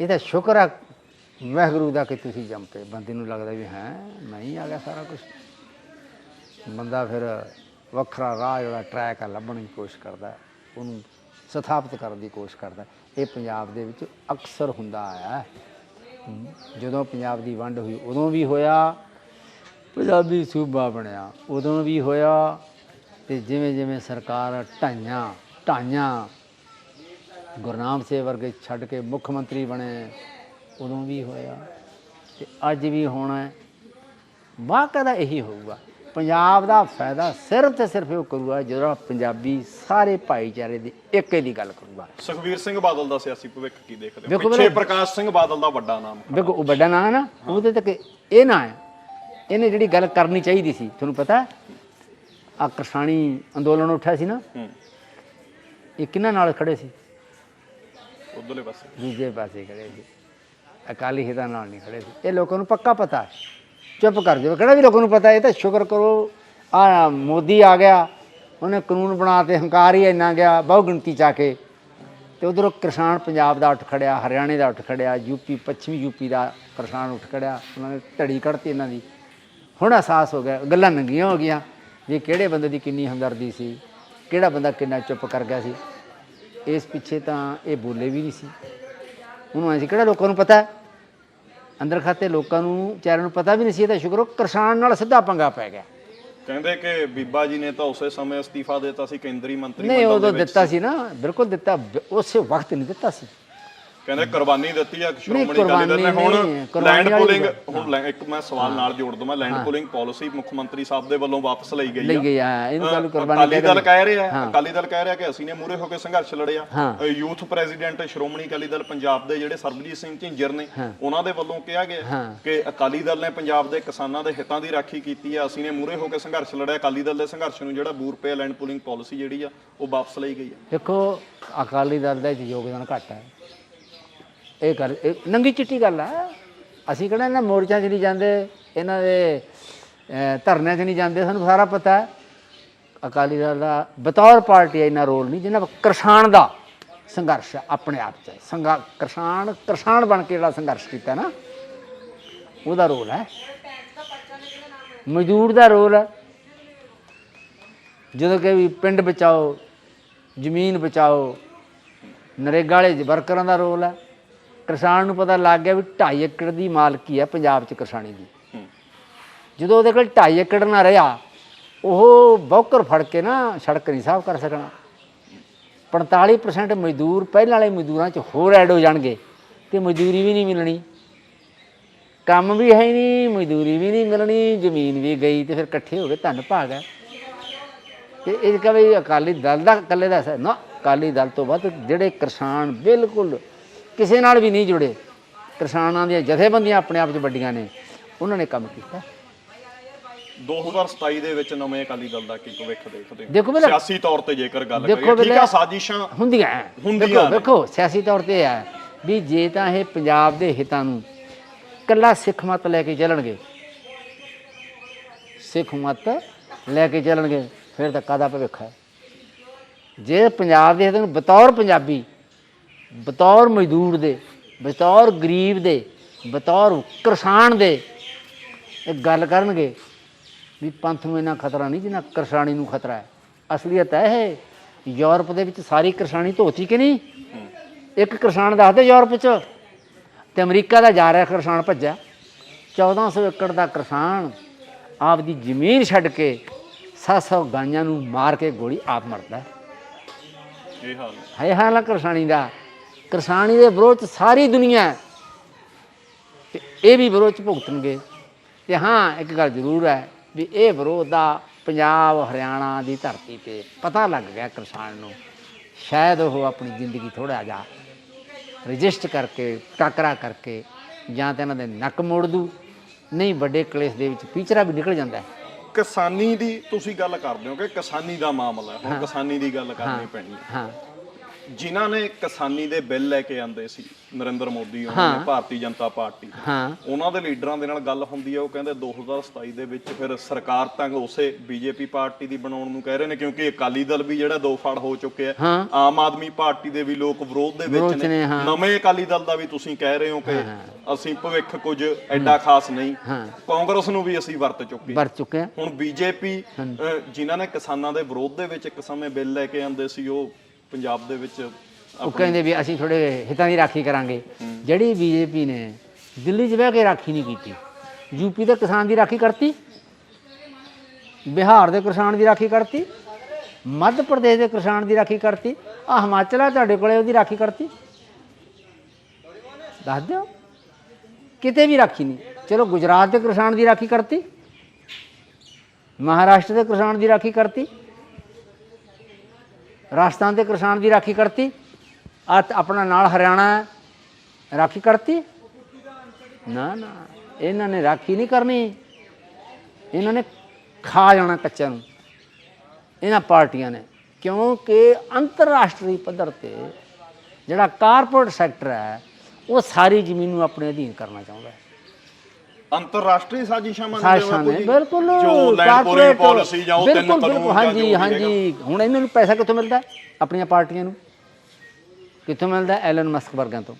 ਇਹ ਤਾਂ ਸ਼ੁਕਰ ਆ ਵਾਹਿਗੁਰੂ ਦਾ ਕਿ ਤੁਸੀਂ ਜੰਮ ਪਏ। ਬੰਦੇ ਨੂੰ ਲੱਗਦਾ ਵੀ ਹੈ ਨਹੀਂ ਆ ਗਿਆ ਸਾਰਾ ਕੁਝ ਬੰਦਾ ਫਿਰ ਵੱਖਰਾ ਰਾਹ ਜਿਹੜਾ ਟਰੈਕ ਆ, ਲੱਭਣ ਦੀ ਕੋਸ਼ਿਸ਼ ਕਰਦਾ ਉਹਨੂੰ ਸਥਾਪਿਤ ਕਰਨ ਦੀ ਕੋਸ਼ਿਸ਼ ਕਰਦਾ ਇਹ ਪੰਜਾਬ ਦੇ ਵਿੱਚ ਅਕਸਰ ਹੁੰਦਾ ਆਇਆ ਜਦੋਂ ਪੰਜਾਬ ਦੀ ਵੰਡ ਹੋਈ, ਉਦੋਂ ਵੀ ਹੋਇਆ। ਪੰਜਾਬੀ ਸੂਬਾ ਬਣਿਆ, ਉਦੋਂ ਵੀ ਹੋਇਆ। ਤੇ ਜਿਵੇਂ ਜਿਵੇਂ ਸਰਕਾਰ ਢਾਈਆਂ ਢਾਈਆਂ ਗੁਰਨਾਮ ਸਿੰਘ ਵਰਗੇ ਛੱਡ ਕੇ ਮੁੱਖ ਮੰਤਰੀ ਬਣੇ ਉਦੋਂ ਵੀ ਹੋਇਆ ਤੇ ਅੱਜ ਵੀ ਹੋਣਾ ਹੈ। ਵਾਕਦਾ ਇਹੀ ਹੋਊਗਾ। ਪੰਜਾਬ ਦਾ ਫਾਇਦਾ ਸਿਰਫ ਤੇ ਸਿਰਫ ਉਹ ਕਰੂਗਾ ਜਿਹੜਾ ਪੰਜਾਬੀ ਸਾਰੇ ਭਾਈਚਾਰੇ ਦੀ ਇੱਕੇ ਦੀ ਗੱਲ ਕਰੂਗਾ। ਸੁਖਵੀਰ ਸਿੰਘ ਬਾਦਲ ਦਾ ਸਿਆਸੀ ਭਵਿੱਖ ਕੀ ਦੇਖਦੇ ਹੋ? ਪਿੱਛੇ ਪ੍ਰਕਾਸ਼ ਸਿੰਘ ਬਾਦਲ ਦਾ ਵੱਡਾ ਨਾਮ ਦੇਖੋ ਉਹ ਵੱਡਾ ਨਾਂ ਹੈ ਨਾ ਉਹਦੇ ਤੱਕ ਇਹ ਨਾ ਹੈ। ਇਹਨੇ ਜਿਹੜੀ ਗੱਲ ਕਰਨੀ ਚਾਹੀਦੀ ਸੀ ਤੁਹਾਨੂੰ ਪਤਾ ਆ ਕਿਸਾਨੀ ਅੰਦੋਲਨ ਉੱਠਿਆ ਸੀ ਨਾ ਇਹ ਕਿਹਨਾਂ ਨਾਲ ਖੜੇ ਸੀ? ਉਧਰਲੇ ਪਾਸੇ। ਦੂਜੇ ਪਾਸੇ ਖੜੇ ਸੀ। ਅਕਾਲੀ ਹਿੱਤਾਂ ਨਾਲ ਨਹੀਂ ਖੜੇ ਸੀ। ਇਹ ਲੋਕਾਂ ਨੂੰ ਪੱਕਾ ਪਤਾ ਹੈ। ਚੁੱਪ ਕਰ ਜਾਓ। ਕਿਹੜਾ ਵੀ ਲੋਕਾਂ ਨੂੰ ਪਤਾ, ਇਹ ਤਾਂ ਸ਼ੁਕਰ ਕਰੋ। ਆ ਮੋਦੀ ਆ ਗਿਆ। ਉਹਨੇ ਕਾਨੂੰਨ ਬਣਾ ਤੇ ਹੰਕਾਰ ਹੀ ਇੰਨਾ ਗਿਆ, ਬਹੁ ਗਿਣਤੀ ਚ ਆ ਕੇ। ਤੇ ਉਧਰੋਂ ਕਿਸਾਨ ਪੰਜਾਬ ਦਾ ਉੱਠ ਖੜਿਆ, ਹਰਿਆਣੇ ਦਾ ਉੱਠ ਖੜਿਆ, ਯੂਪੀ, ਪੱਛਮੀ ਯੂਪੀ ਦਾ ਕਿਸਾਨ ਉੱਠ ਖੜਿਆ। ਉਹਨਾਂ ਨੇ ਢੜੀ ਕੱਢਤੀ ਇਹਨਾਂ ਦੀ। ਹੁਣ ਅਹਿਸਾਸ ਹੋ ਗਿਆ। ਗੱਲਾਂ ਨੰਗੀਆਂ ਹੋ ਗਈਆਂ। ਵੀ ਕਿਹੜੇ ਬੰਦੇ ਦੀ ਕਿੰਨੀ ਹਮਦਰਦੀ ਸੀ, ਕਿਹੜਾ ਬੰਦਾ ਕਿੰਨਾ ਚੁੱਪ ਕਰ ਗਿਆ ਸੀ। ਇਸ ਪਿੱਛੇ ਤਾਂ ਇਹ ਬੋਲੇ ਵੀ ਨਹੀਂ ਸੀ। ਉਹਨੂੰ ਐਂ ਸੀ ਕਿਹੜਾ ਲੋਕਾਂ ਨੂੰ ਪਤਾ? ਅੰਦਰ ਖਾਤੇ ਲੋਕਾਂ ਨੂੰ ਵਿਚਾਰਿਆਂ ਨੂੰ ਪਤਾ ਵੀ ਨਹੀਂ ਸੀ ਇਹ ਤਾਂ ਸ਼ੁਕਰ ਉਹ ਕਿਸਾਨ ਨਾਲ ਸਿੱਧਾ ਪੰਗਾ ਪੈ ਗਿਆ। ਕਹਿੰਦੇ ਕਿ ਬੀਬਾ ਜੀ ਨੇ ਤਾਂ ਉਸੇ ਸਮੇਂ ਅਸਤੀਫਾ ਦਿੱਤਾ ਸੀ ਕੇਂਦਰੀ ਮੰਤਰੀ ਨਹੀਂ ਮੰਡਲ ਦੇ ਉਦੋਂ ਵਿੱਚ ਦਿੱਤਾ ਸੀ ਨਾ ਬਿਲਕੁਲ ਦਿੱਤਾ ਉਸੇ ਵਕਤ ਨਹੀਂ ਦਿੱਤਾ ਸੀ। ਕਹਿੰਦੇ ਕੁਰਬਾਨੀ ਦਿੱਤੀ ਆ ਸ਼੍ਰੋਮਣੀ ਅਕਾਲੀ ਦਲ ਨੇ। ਹੁਣ ਲੈਂਡ ਪੁਲਿੰਗ। ਹੁਣ ਇੱਕ ਮੈਂ ਸਵਾਲ ਨਾਲ ਜੋੜ ਦਵਾਂ ਲੈਂਡ ਪੁਲਿੰਗ ਪਾਲਿਸੀ ਮੁੱਖ ਮੰਤਰੀ ਸਾਹਿਬ ਦੇ ਵੱਲੋਂ ਵਾਪਸ ਲਈ ਗਈ ਲਈ ਆ ਗਈ ਆ ਇਹਨੂੰ ਅ, ਕੁਰਬਾਨੀ ਅਕਾਲੀ ਦਲ ਕਹਿ ਰਿਹਾ। ਅਕਾਲੀ ਦਲ ਕਹਿ ਰਿਹਾ ਕਿ ਅਸੀਂ ਨੇ ਮੂਰੇ ਹੋ ਕੇ ਸੰਘਰਸ਼ ਲੜਿਆ। ਯੂਥ ਪ੍ਰੈਜ਼ੀਡੈਂਟ ਸ਼੍ਰੋਮਣੀ ਅਕਾਲੀ ਦਲ ਪੰਜਾਬ ਦੇ ਜਿਹੜੇ ਸਰਬਜੀਤ ਸਿੰਘ ਝਿੰਜਰ ਨੇ ਉਹਨਾਂ ਦੇ ਵੱਲੋਂ ਕਿਹਾ ਗਿਆ। ਕਿ ਅਕਾਲੀ ਦਲ ਨੇ ਪੰਜਾਬ ਦੇ ਕਿਸਾਨਾਂ ਦੇ ਹਿੱਤਾਂ ਦੀ ਰਾਖੀ ਕੀਤੀ ਆ ਅਸੀਂ ਨੇ ਮੂਰੇ ਹੋ ਕੇ ਸੰਘਰਸ਼ ਲੜਿਆ ਅਕਾਲੀ ਦਲ ਦੇ ਸੰਘਰਸ਼ ਨੂੰ ਜਿਹੜਾ ਬੂਰ ਪਿਆ ਲੈਂਡ ਪੁਲਿੰਗ ਪਾਲਿਸੀ ਜਿਹੜੀ ਆ ਉਹ ਵਾਪਸ ਲਈ ਗਈ ਆ। ਦੇਖੋ ਅਕਾਲੀ ਦਲ ਦਾ ਯੋਗਦਾਨ ਘੱਟ ਹੈ। ਇਹ ਗੱਲ ਇਹ ਨੰਗੀ ਚਿੱਟੀ ਗੱਲ ਹੈ ਅਸੀਂ ਕਿਹੜਾ ਇਹਨਾਂ ਮੋਰਚਿਆਂ 'ਚ ਨਹੀਂ ਜਾਂਦੇ ਇਹਨਾਂ ਦੇ ਅਹ, ਧਰਨਿਆਂ 'ਚ ਨਹੀਂ ਜਾਂਦੇ ਸਾਨੂੰ ਸਾਰਾ ਪਤਾ ਹੈ। ਅਕਾਲੀ ਦਲ ਦਾ ਬਤੌਰ ਪਾਰਟੀ ਇੰਨਾ ਰੋਲ ਨਹੀਂ ਜਿਹਨਾਂ ਕਿਸਾਨ ਦਾ ਸੰਘਰਸ਼ ਆਪਣੇ ਆਪ 'ਚ। ਸੰਘਾ ਕਿਸਾਨ ਕਿਸਾਨ ਬਣ ਕੇ ਜਿਹੜਾ ਸੰਘਰਸ਼ ਕੀਤਾ ਨਾ ਉਹਦਾ ਰੋਲ ਹੈ। ਮਜ਼ਦੂਰ ਦਾ ਰੋਲ ਹੈ। ਜਦੋਂ ਕਿ ਵੀ ਪਿੰਡ ਬਚਾਓ ਜ਼ਮੀਨ ਬਚਾਓ ਨਰੇਗਾ ਵਾਲੇ ਵਰਕਰਾਂ ਦਾ ਰੋਲ ਹੈ। ਕਿਸਾਨ ਨੂੰ ਪਤਾ ਲੱਗ ਗਿਆ ਵੀ 2.5 ਏਕੜ ਦੀ ਮਾਲਕੀ ਹੈ ਪੰਜਾਬ 'ਚ ਕਿਸਾਨੀ ਦੀ। ਜਦੋਂ ਉਹਦੇ ਕੋਲ 2.5 ਏਕੜ ਨਾ ਰਿਹਾ, ਉਹ ਬੌਕਰ ਫੜ ਕੇ ਨਾ ਸੜਕ ਨਹੀਂ ਸਾਫ਼ ਕਰ ਸਕਣਾ। 45% ਮਜ਼ਦੂਰ, ਪਹਿਲਾਂ ਵਾਲੇ ਮਜ਼ਦੂਰਾਂ 'ਚ ਹੋਰ ਐਡ ਹੋ ਜਾਣਗੇ ਤੇ ਮਜ਼ਦੂਰੀ ਵੀ ਨਹੀਂ ਮਿਲਣੀ। ਕੰਮ ਵੀ ਹੈ ਨਹੀਂ, ਮਜ਼ਦੂਰੀ ਵੀ ਨਹੀਂ ਮਿਲਣੀ, ਜ਼ਮੀਨ ਵੀ ਗਈ ਤੇ ਫਿਰ ਇਕੱਠੇ ਹੋ ਗਏ, ਧੰਨ ਭਾਗ ਹੈ। ਤੇ ਇਹ ਕਹੇ ਅਕਾਲੀ ਦਲ ਦਾ ਇਕੱਲੇ ਦਾ ਅਸਰ- ਨਾ, ਅਕਾਲੀ ਦਲ ਤੋਂ ਵੱਧ ਜਿਹੜੇ ਕਿਸਾਨ ਬਿਲਕੁਲ ਕਿਸੇ ਨਾਲ ਵੀ ਨਹੀਂ ਜੁੜੇ। ਕਿਸਾਨਾਂ ਦੀਆਂ ਜਥੇਬੰਦੀਆਂ ਆਪਣੇ ਆਪ 'ਚ ਵੱਡੀਆਂ ਨੇ। ਉਹਨਾਂ ਨੇ ਕੰਮ ਕੀਤਾ। 2027 ਦੇ ਵਿੱਚ ਨਵੇਂ ਅਕਾਲੀ ਦਲ ਦਾ ਕੀ ਭਵਿੱਖ ਦੇਖਦੇ ਹੋ। ਸਿਆਸੀ ਤੌਰ ਤੇ ਜੇਕਰ ਗੱਲ ਕਰੀਏ ਠੀਕ ਆ ਸਾਜ਼ਿਸ਼ਾਂ ਹੁੰਦੀਆਂ ਹੈ। ਹੁੰਦੀਆਂ ਦੇਖੋ ਨੇ। ਸਿਆਸੀ ਤੌਰ ਤੇ ਹੈ ਵੀ ਜੇ ਤਾਂ ਇਹ ਪੰਜਾਬ ਦੇ ਹਿੱਤਾਂ ਨੂੰ ਕੱਲਾ ਸਿੱਖ ਮਤ ਲੈ ਕੇ ਚੱਲਣਗੇ ਸਿੱਖ ਮਤ ਲੈ ਕੇ ਚੱਲਣਗੇ ਫਿਰ ਤਾਂ ਕਾਦਾ ਭਵਿੱਖ ਹੈ ਜੇ ਪੰਜਾਬ ਦੇ ਤੈਨੂੰ ਬਤੌਰ ਪੰਜਾਬੀ ਬਤੌਰ ਮਜ਼ਦੂਰ ਦੇ ਬਤੌਰ ਗਰੀਬ ਦੇ ਬਤੌਰ ਕਿਸਾਨ ਦੇ ਇਹ ਗੱਲ ਕਰਨਗੇ ਵੀ ਪੰਥ ਨੂੰ ਇੰਨਾ ਖਤਰਾ ਨਹੀਂ ਜਿੰਨਾ ਕਿਰਸਾਨੀ ਨੂੰ ਖਤਰਾ ਹੈ। ਅਸਲੀਅਤ ਹੈ ਇਹ ਯੂਰਪ ਦੇ ਵਿੱਚ ਸਾਰੀ ਕਿਰਸਾਨੀ ਧੋਤੀ ਕਿ ਨਹੀਂ? ਇੱਕ ਕਿਸਾਨ ਦੱਸਦੇ ਯੂਰਪ 'ਚ ਤੇ ਅਮਰੀਕਾ ਦਾ ਜਾ ਰਿਹਾ ਕਿਸਾਨ ਭੱਜਿਆ। 1400 ਏਕੜ ਦਾ ਕਿਸਾਨ ਆਪਦੀ ਜ਼ਮੀਨ ਛੱਡ ਕੇ 700 ਗਾਈਆਂ ਨੂੰ ਮਾਰ ਕੇ ਗੋਲੀ ਆਪ ਮਰਦਾ ਹੈ। ਇਹ ਹਾਲ ਹੈ? ਹਾਲਾ ਕਿਰਸਾਨੀ ਦਾ। ਕਿਰਸਾਨੀ ਦੇ ਵਿਰੋਧ 'ਚ ਸਾਰੀ ਦੁਨੀਆ ਹੈ। ਤੇ ਇਹ ਵੀ ਵਿਰੋਧ 'ਚ ਭੁਗਤਣਗੇ। ਤੇ ਹਾਂ ਇੱਕ ਗੱਲ ਜ਼ਰੂਰ ਹੈ ਵੀ ਇਹ ਵਿਰੋਧ ਦਾ ਪੰਜਾਬ ਹਰਿਆਣਾ ਦੀ ਧਰਤੀ ਤੇ। ਪਤਾ ਲੱਗ ਗਿਆ ਕਿਸਾਨ ਨੂੰ। ਸ਼ਾਇਦ ਉਹ ਆਪਣੀ ਜ਼ਿੰਦਗੀ ਥੋੜਾ ਜਿਹਾ ਰਜਿਸਟ ਕਰਕੇ ਟਾਕਰਾ ਕਰਕੇ ਜਾਂ ਤਾਂ ਇਹਨਾਂ ਦੇ ਨੱਕ ਮੋੜ ਦੂ। ਨਹੀਂ ਵੱਡੇ ਕਲੇਸ਼ ਦੇ ਵਿੱਚ ਪੀਚਰਾ ਵੀ ਨਿਕਲ ਜਾਂਦਾ ਹੈ। ਕਿਸਾਨੀ ਦੀ ਤੁਸੀਂ ਗੱਲ ਕਰਦੇ ਹੋ ਕਿ ਕਿਸਾਨੀ ਦਾ ਮਾਮਲਾ ਹੈ। ਹੁਣ ਕਿਸਾਨੀ ਦੀ ਗੱਲ ਕਰਨੀ ਪੈਣੀ ਹੈ। ਹਾਂ। ਜਿਨ੍ਹਾਂ ਨੇ ਕਿਸਾਨੀ ਦੇ ਬਿੱਲ ਲੈ ਕੇ ਆਂਦੇ ਸੀ ਨਰਿੰਦਰ ਮੋਦੀ ਉਹਨਾਂ ਨੇ ਭਾਰਤੀ ਜਨਤਾ ਪਾਰਟੀ। ਹਾਂ। ਉਹਨਾਂ ਦੇ ਲੀਡਰਾਂ ਦੇ ਨਾਲ ਗੱਲ ਹੁੰਦੀ ਹੈ ਉਹ ਕਹਿੰਦੇ 2027 ਦੇ ਵਿੱਚ ਫਿਰ ਸਰਕਾਰ ਤਾਂ ਉਸੇ ਬੀਜੇਪੀ ਪਾਰਟੀ ਦੀ ਬਣਾਉਣ ਨੂੰ ਕਹਿ ਰਹੇ ਨੇ ਕਿਉਂਕਿ ਅਕਾਲੀ ਦਲ ਵੀ ਜਿਹੜਾ ਦੋ ਫੜ ਹੋ ਚੁੱਕਿਆ। ਆਮ ਆਦਮੀ ਪਾਰਟੀ ਦੇ ਵੀ ਲੋਕ ਵਿਰੋਧ ਦੇ ਵਿੱਚ ਨੇ। ਨਵੇਂ ਅਕਾਲੀ ਦਲ ਦਾ ਵੀ ਤੁਸੀਂ ਕਹਿ ਰਹੇ ਹੋ ਕਿ ਅਸੀਂ ਭਵਿੱਖ ਕੁਝ ਐਡਾ ਖਾਸ ਨਹੀਂ। ਕਾਂਗਰਸ ਨੂੰ ਵੀ ਅਸੀਂ ਵਰਤ ਚੁੱਕੇ ਵਰ ਚੁੱਕੇ ਹੁਣ ਬੀਜੇਪੀ ਜਿਨ੍ਹਾਂ ਨੇ ਕਿਸਾਨਾਂ ਦੇ ਵਿਰੋਧ ਦੇ ਵਿੱਚ ਇੱਕ ਸਮੇਂ ਬਿੱਲ ਲੈ ਕੇ ਆਂਦੇ ਸੀ ਉਹ ਪੰਜਾਬ ਦੇ ਵਿੱਚ ਉਹ ਕਹਿੰਦੇ ਵੀ ਅਸੀਂ ਥੋੜੇ ਹਿੱਤਾਂ ਦੀ ਰਾਖੀ ਕਰਾਂਗੇ। ਜਿਹੜੀ ਬੀਜੇਪੀ ਨੇ ਦਿੱਲੀ 'ਚ ਬਹਿ ਕੇ ਰਾਖੀ ਨਹੀਂ ਕੀਤੀ ਯੂਪੀ ਦੇ ਕਿਸਾਨ ਦੀ ਰਾਖੀ ਕਰਤੀ ਬਿਹਾਰ ਦੇ ਕਿਸਾਨ ਦੀ ਰਾਖੀ ਕਰਤੀ ਮੱਧ ਪ੍ਰਦੇਸ਼ ਦੇ ਕਿਸਾਨ ਦੀ ਰਾਖੀ ਕਰਤੀ ਆ ਹਿਮਾਚਲ ਆ ਤੁਹਾਡੇ ਕੋਲੇ ਉਹਦੀ ਰਾਖੀ ਕਰਤੀ। ਦੱਸ ਦਿਓ। ਕਿਤੇ ਵੀ ਰਾਖੀ ਨਹੀਂ। ਚਲੋ ਗੁਜਰਾਤ ਦੇ ਕਿਸਾਨ ਦੀ ਰਾਖੀ ਕਰਤੀ ਮਹਾਰਾਸ਼ਟਰ ਦੇ ਕਿਸਾਨ ਦੀ ਰਾਖੀ ਕਰਤੀ ਰਾਜਸਥਾਨ ਦੇ ਕਿਸਾਨ ਦੀ ਰਾਖੀ ਕਰਤੀ। ਆ ਆਪਣਾ ਨਾਲ ਹਰਿਆਣਾ ਰਾਖੀ ਕਰਤੀ। ਨਾ ਨਾ, ਇਹਨਾਂ ਨੇ ਰਾਖੀ ਨਹੀਂ ਕਰਨੀ। ਇਹਨਾਂ ਨੇ ਖਾ ਜਾਣਾ ਕੱਚਿਆਂ ਨੂੰ। ਇਹਨਾਂ ਪਾਰਟੀਆਂ ਨੇ। ਕਿਉਂਕਿ ਅੰਤਰਰਾਸ਼ਟਰੀ ਪੱਧਰ ਤੇ ਜਿਹੜਾ ਕਾਰਪੋਰੇਟ ਸੈਕਟਰ ਹੈ, ਉਹ ਸਾਰੀ ਜ਼ਮੀਨ ਨੂੰ ਆਪਣੇ ਅਧੀਨ ਕਰਨਾ ਚਾਹੁੰਦਾ ਹੈ। ਅੰਤਰਰਾਸ਼ਟਰੀ ਸਾਜ਼ਿਸ਼ਾਂ ਮੰਨਦੇ ਸਾਜ਼ਿਸ਼ਾਂ ਬਾਪੂ ਨੇ ਜੀ? ਬਿਲਕੁਲ ਜੋ ਲੈਂਡ corporate- ਪਾਲਿਸੀ ਜਾਂ ਉਹ ਤਿੰਨ ਬਿਲਕੁਲ, ਬਿਲਕੁਲ, ਜੋ ਹਾਂਜੀ ਵੀ ਹੈਗਾ। ਹਾਂਜੀ ਹੁਣ ਇਹਨਾਂ ਨੂੰ ਪੈਸਾ ਕਿੱਥੋਂ ਮਿਲਦਾ ਹੈ? ਆਪਣੀਆਂ ਪਾਰਟੀਆਂ ਨੂੰ ਕਿੱਥੋਂ ਮਿਲਦਾ ਹੈ? ਐਲਨ ਮਸਕ ਵਰਗਾਂ ਤੋਂ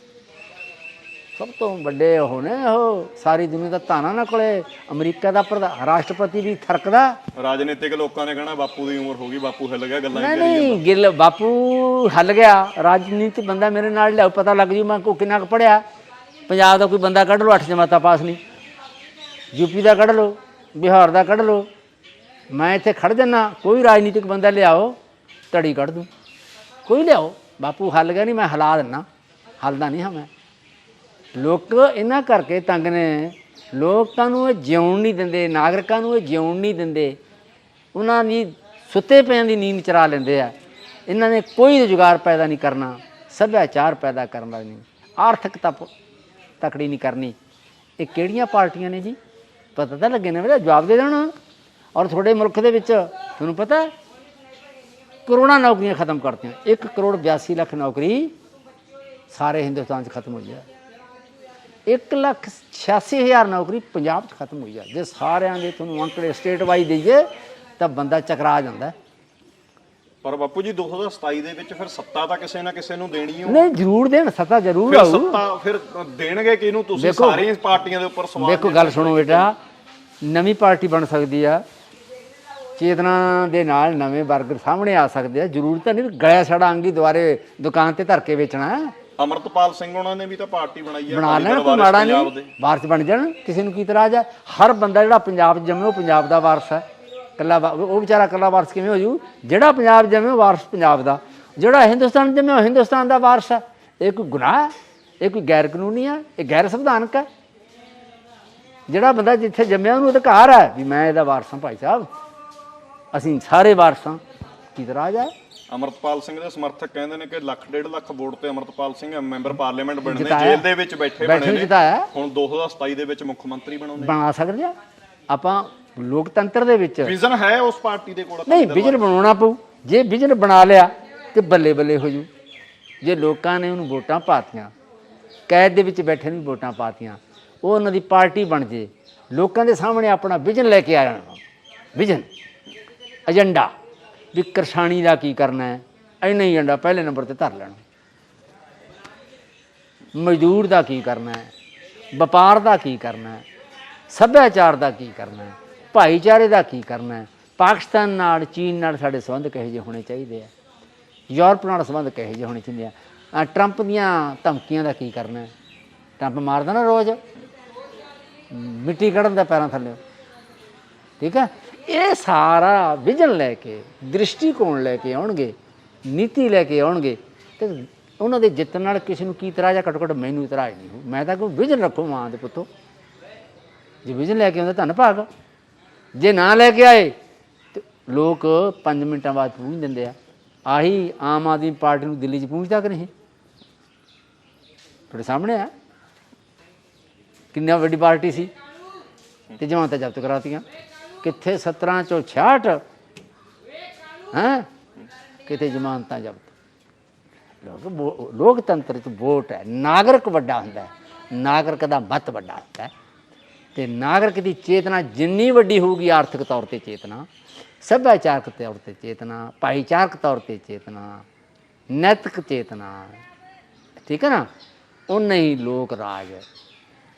ਸਭ ਤੋਂ ਵੱਡੇ ਉਹ ਨੇ ਉਹ ਸਾਰੀ ਦੁਨੀਆ ਦਾ ਧਾਨਾ ਨਾ ਕੋਲੇ ਅਮਰੀਕਾ ਦਾ ਪ੍ਰਧਾ- ਰਾਸ਼ਟਰਪਤੀ ਵੀ ਥਰਕਦਾ ਰਾਜਨੀਤਿਕ ਲੋਕਾਂ ਨੇ ਕਹਿਣਾ ਬਾਪੂ ਦੀ ਉਮਰ ਹੋ ਗਈ ਬਾਪੂ ਹਿੱਲ ਗਿਆ ਗੱਲਾਂ ਹੀ ਨਹੀਂ ਕਰੀ ਨਹੀਂ ਗਿੱਲ ਬਾਪੂ ਹੱਲ ਗਿਆ ਰਾਜਨੀਤੀ ਬੰਦਾ ਮੇਰੇ ਨਾਲ ਲਿਆਓ ਪਤਾ ਲੱਗ ਜੂ ਮੈਂ ਕੋ ਕਿੰਨਾ ਕੁ ਪੜਿਆ ਪੰਜਾਬ ਦਾ ਕੋਈ ਬੰਦਾ ਕੱਢ ਲਓ ਅੱਠ ਜਮਾਤਾਂ ਪਾਸ ਨਹੀਂ ਯੂਪੀ ਦਾ ਕੱਢ ਲਓ, ਬਿਹਾਰ ਦਾ ਕੱਢ ਲਓ। ਮੈਂ ਇੱਥੇ ਖੜ ਜੰਨਾ ਕੋਈ ਰਾਜਨੀਤਿਕ ਬੰਦਾ ਲਿਆਓ, ਧੜੀ ਕੱਢ ਦੂੰ। ਕੋਈ ਲਿਆਓ, ਬਾਪੂ ਹੱਲ ਗਿਆ ਨਹੀਂ, ਮੈਂ ਹਿਲਾ ਦਿੰਨਾ। ਹੱਲਦਾ ਨਹੀਂ ਹਾਂ ਮੈਂ। ਲੋਕ ਇਹਨਾਂ ਕਰਕੇ ਤੰਗ ਨੇ। ਲੋਕਾਂ ਨੂੰ ਇਹ ਜਿਉਣ ਨਹੀਂ ਦਿੰਦੇ, ਨਾਗਰਿਕਾਂ ਨੂੰ ਇਹ ਜਿਉਣ ਨਹੀਂ ਦਿੰਦੇ। ਉਹਨਾਂ ਦੀ ਸੁੱਤੇ ਪਿਆਂ ਦੀ ਨੀਂਦ ਚਰਾ ਲੈਂਦੇ ਆ। ਇਹਨਾਂ ਨੇ ਕੋਈ ਰੁਜ਼ਗਾਰ ਪੈਦਾ ਨਹੀਂ ਕਰਨਾ, ਸੱਭਿਆਚਾਰ ਪੈਦਾ ਕਰਨ ਵਾਲੀ ਨਹੀਂ। ਆਰਥਿਕਤਾ ਪ- ਤਕੜੀ ਨਹੀਂ ਕਰਨੀ। ਇਹ ਕਿਹੜੀਆਂ ਪਾਰਟੀਆਂ ਨੇ ਜੀ? ਪਤਾ ਤਾਂ ਲੱਗੇ ਨਾ ਮੇਰਾ ਜਵਾਬ ਦੇ ਦੇਣਾ। ਔਰ ਤੁਹਾਡੇ ਮੁਲਕ ਦੇ ਵਿੱਚ ਤੁਹਾਨੂੰ ਪਤਾ ਕਰੋੜਾਂ ਨੌਕਰੀਆਂ ਖਤਮ ਕਰਤੀਆਂ। 1 ਕਰੋੜ 82 ਲੱਖ ਨੌਕਰੀ ਸਾਰੇ ਹਿੰਦੁਸਤਾਨ 'ਚ ਖਤਮ ਹੋਈ ਹੈ 1 ਲੱਖ 86 ਹਜ਼ਾਰ ਨੌਕਰੀ ਪੰਜਾਬ 'ਚ ਖਤਮ ਹੋਈ ਹੈ ਜੇ ਸਾਰਿਆਂ ਦੇ ਤੁਹਾਨੂੰ ਅੰਕੜੇ ਸਟੇਟ ਵਾਈਜ਼ ਦੇਈਏ ਤਾਂ ਬੰਦਾ ਚਕਰਾ ਜਾਂਦਾ। ਪਰ ਬਾਪੂ ਜੀ 2027 ਦੇ ਵਿੱਚ ਫਿਰ ਸੱਤਾ ਤਾਂ ਕਿਸੇ ਨਾ ਕਿਸੇ ਨੂੰ ਦੇਣੀ ਹੋ ਨਹੀਂ ਜ਼ਰੂਰ ਦੇਣ ਸੱਤਾ ਜ਼ਰੂਰ ਫਿਰ ਆਊ। ਸੱਤਾ ਫਿਰ ਦੇਣਗੇ ਕਿਹਨੂੰ? ਤੁਸੀਂ ਸਾਰੀਆਂ ਪਾਰਟੀਆਂ ਦੇ ਉੱਪਰ ਸਵਾਲ ਦੇਖੋ ਗੱਲ ਸੁਣੋ ਬੇਟਾ ਨਵੀਂ ਪਾਰਟੀ ਬਣ ਸਕਦੀ ਆ। ਚੇਤਨਾ ਦੇ ਨਾਲ ਨਵੇਂ ਵਰਗ ਸਾਹਮਣੇ ਆ ਸਕਦੇ ਆ। ਜ਼ਰੂਰ ਤਾਂ ਨਹੀਂ ਗਲਿਆ ਸੜਾ ਅੰਗੀ ਦੁਆਰੇ ਦੁਕਾਨ ਤੇ ਧਰ ਕੇ ਵੇਚਣਾ। ਅਮਰਤਪਾਲ ਸਿੰਘ ਉਹਨਾਂ ਨੇ ਵੀ ਤਾਂ ਪਾਰਟੀ ਬਣਾਈ ਹੈ ਬਣਾ ਲੈਣ ਕੋਈ ਮਾੜਾ ਨਹੀਂ। ਵਾਰਸ ਬਣ ਜਾਣ ਕਿਸੇ ਨੂੰ ਕੀ ਇਤਰਾਜ਼ ਹੈ ਹਰ ਬੰਦਾ ਜਿਹੜਾ ਪੰਜਾਬ 'ਚ ਜੰਮੇ ਉਹ ਪੰਜਾਬ ਦਾ ਵਾਰਸ ਹੈ ਕੱਲਾ ਉਹ ਵਿਚਾਰਾ ਕੱਲਾ ਵਾਰਸ ਕਿਵੇਂ ਹੋ ਜੂ? ਜਿਹੜਾ ਪੰਜਾਬ ਜੰਮੇ ਉਹ ਵਾਰਸ ਪੰਜਾਬ ਦਾ। ਜਿਹੜਾ ਹਿੰਦੁਸਤਾਨ ਜੰਮੇ ਉਹ ਹਿੰਦੁਸਤਾਨ ਦਾ ਵਾਰਸ ਹੈ ਇਹ ਕੋਈ ਗੁਨਾਹ ਹੈ ਇਹ ਕੋਈ ਗੈਰ ਕਾਨੂੰਨੀ ਹੈ ਇਹ ਗੈਰ ਸੰਵਿਧਾਨਕ ਹੈ ਜਿਹੜਾ ਬੰਦਾ ਜਿੱਥੇ ਜੰਮਿਆ ਉਹਨੂੰ ਅਧਿਕਾਰ ਹੈ। ਵੀ ਮੈਂ ਇਹਦਾ ਵਾਰਸ ਹਾਂ ਭਾਈ ਸਾਹਿਬ। ਅਸੀਂ ਸਾਰੇ ਵਾਰਸ ਹਾਂ। ਕੀ ਇਤਰਾਜ਼ ਹੈ ਅਮਰਤਪਾਲ ਸਿੰਘ ਦੇ ਸਮਰਥਕ ਕਹਿੰਦੇ ਨੇ ਕਿ ਲੱਖ ਡੇਢ ਲੱਖ ਵੋਟ ਤੇ ਅਮਰਤਪਾਲ ਸਿੰਘ ਮੈਂਬਰ ਪਾਰਲੀਮੈਂਟ ਬਣਨੇ। ਜੇਲ੍ਹ ਦੇ ਵਿੱਚ ਬੈਠੇ ਬਣੇ ਨੇ। ਹੁਣ 2027 ਦੇ ਵਿੱਚ ਮੁੱਖ ਮੰਤਰੀ ਬਣਾਉਂਦੇ ਬਣਾ ਸਕਦੇ ਆ। ਆਪਾਂ ਲੋਕਤੰਤਰ ਦੇ ਵਿੱਚ ਵਿਜ਼ਨ ਹੈ ਉਸ ਪਾਰਟੀ ਦੇ ਕੋਲ? ਨਹੀਂ ਵਿਜਨ ਬਣਾਉਣਾ ਪਊ। ਜੇ ਵਿਜਨ ਬਣਾ ਲਿਆ ਤੇ ਬੱਲੇ ਬੱਲੇ ਹੋ ਜੂ। ਜੇ ਲੋਕਾਂ ਨੇ ਉਹਨੂੰ ਵੋਟਾਂ ਪਾਤੀਆਂ ਕੈਦ ਦੇ ਵਿੱਚ ਬੈਠੇ ਨੂੰ ਵੋਟਾਂ ਪਾਤੀਆਂ ਉਹ ਉਹਨਾਂ ਦੀ ਪਾਰਟੀ ਬਣ ਜੇ। ਲੋਕਾਂ ਦੇ ਸਾਹਮਣੇ ਆਪਣਾ ਵਿਜਨ ਲੈ ਕੇ ਆ ਜਾਣਾ ਵਿਜਨ। ਏਜੰਡਾ। ਵੀ ਕਰਸਾਨੀ ਦਾ ਕੀ ਕਰਨਾ ਹੈ? ਇੰਨਾ ਹੀ ਏਜੰਡਾ ਪਹਿਲੇ ਨੰਬਰ ਤੇ ਧਰ ਲੈਣਾ। ਮਜ਼ਦੂਰ ਦਾ ਕੀ ਕਰਨਾ ਹੈ? ਵਪਾਰ ਦਾ ਕੀ ਕਰਨਾ ਹੈ? ਸੱਭਿਆਚਾਰ ਦਾ ਕੀ ਕਰਨਾ ਹੈ? ਭਾਈਚਾਰੇ ਦਾ ਕੀ ਕਰਨਾ ਹੈ? ਪਾਕਿਸਤਾਨ ਨਾਲ, ਚੀਨ ਨਾਲ ਸਾਡੇ ਸੰਬੰਧ ਕਿਹੋ ਜਿਹੇ ਹੋਣੇ ਚਾਹੀਦੇ ਆ? ਯੂਰਪ ਨਾਲ ਸੰਬੰਧ ਕਿਹੋ ਜਿਹੇ ਹੋਣੇ ਚਾਹੀਦੇ ਆ? ਟਰੰਪ ਦੀਆਂ ਧਮਕੀਆਂ ਦਾ ਕੀ ਕਰਨਾ ਹੈ? ਟਰੰਪ ਮਾਰਦਾ ਨਾ ਰੋਜ਼। ਮਿੱਟੀ ਕੱਢਣ ਦਾ ਪੈਰਾਂ ਥੱਲੇ। ਠੀਕ ਹੈ? ਇਹ ਸਾਰਾ ਵਿਜ਼ਨ ਲੈ ਕੇ, ਦ੍ਰਿਸ਼ਟੀਕੋਣ ਲੈ ਕੇ ਆਉਣਗੇ, ਨੀਤੀ ਲੈ ਕੇ ਆਉਣਗੇ ਤੇ ਉਹਨਾਂ ਦੇ ਜਿੱਤਣ ਨਾਲ ਕਿਸੇ ਨੂੰ ਕੀ ਤਰਾਜ ਆ ਘੱਟੋ ਘੱਟ ਮੈਨੂੰ ਇਤਰਾਜ਼ ਨਹੀਂ ਹੋ ਮੈਂ ਤਾਂ ਕੋਈ ਵਿਜ਼ਨ ਰੱਖੋ ਮਾਂ ਦੇ ਪੁੱਤੋ। ਜੇ ਵਿਜ਼ਨ ਲੈ ਕੇ ਆਉਂਦਾ ਧੰਨ ਭਾਗ। ਜੇ ਨਾ ਲੈ ਕੇ ਆਏ ਤੇ ਲੋਕ 5 ਮਿੰਟਾਂ ਬਾਅਦ ਪਹੁੰਚ ਦਿੰਦੇ ਆ। ਆਹੀ ਆਮ ਆਦਮੀ ਪਾਰਟੀ ਨੂੰ ਦਿੱਲੀ 'ਚ ਪਹੁੰਚਦਾ ਕਿ ਨਹੀਂ? ਤੁਹਾਡੇ ਸਾਹਮਣੇ ਆ। ਕਿੰਨਾ ਵੱਡੀ ਪਾਰਟੀ ਸੀ? ਤੇ ਜਮਾਨਤਾਂ ਜ਼ਬਤ ਕਰਾਤੀਆਂ। ਕਿੱਥੇ 17 ਚੋਂ 66 ਹੈ? ਕਿਤੇ ਜਮਾਨਤਾਂ ਜ਼ਬਤ? ਲੋਕ ਲੋਕਤੰਤਰ ਚ ਵੋਟ ਹੈ। ਨਾਗਰਿਕ ਵੱਡਾ ਹੁੰਦਾ ਹੈ। ਨਾਗਰਿਕ ਦਾ ਮਤ ਵੱਡਾ ਹੁੰਦਾ ਹੈ। ਤੇ ਨਾਗਰਿਕ ਦੀ ਚੇਤਨਾ ਜਿੰਨੀ ਵੱਡੀ ਹੋਊਗੀ ਆਰਥਿਕ ਤੌਰ ਤੇ ਚੇਤਨਾ, ਸੱਭਿਆਚਾਰਕ ਤੌਰ ਤੇ ਚੇਤਨਾ, ਭਾਈਚਾਰਕ ਤੌਰ ਤੇ ਚੇਤਨਾ, ਨੈਤਿਕ ਚੇਤਨਾ, ਠੀਕ ਹੈ ਨਾ? ਉਨਾ ਹੀ ਲੋਕ ਰਾਜ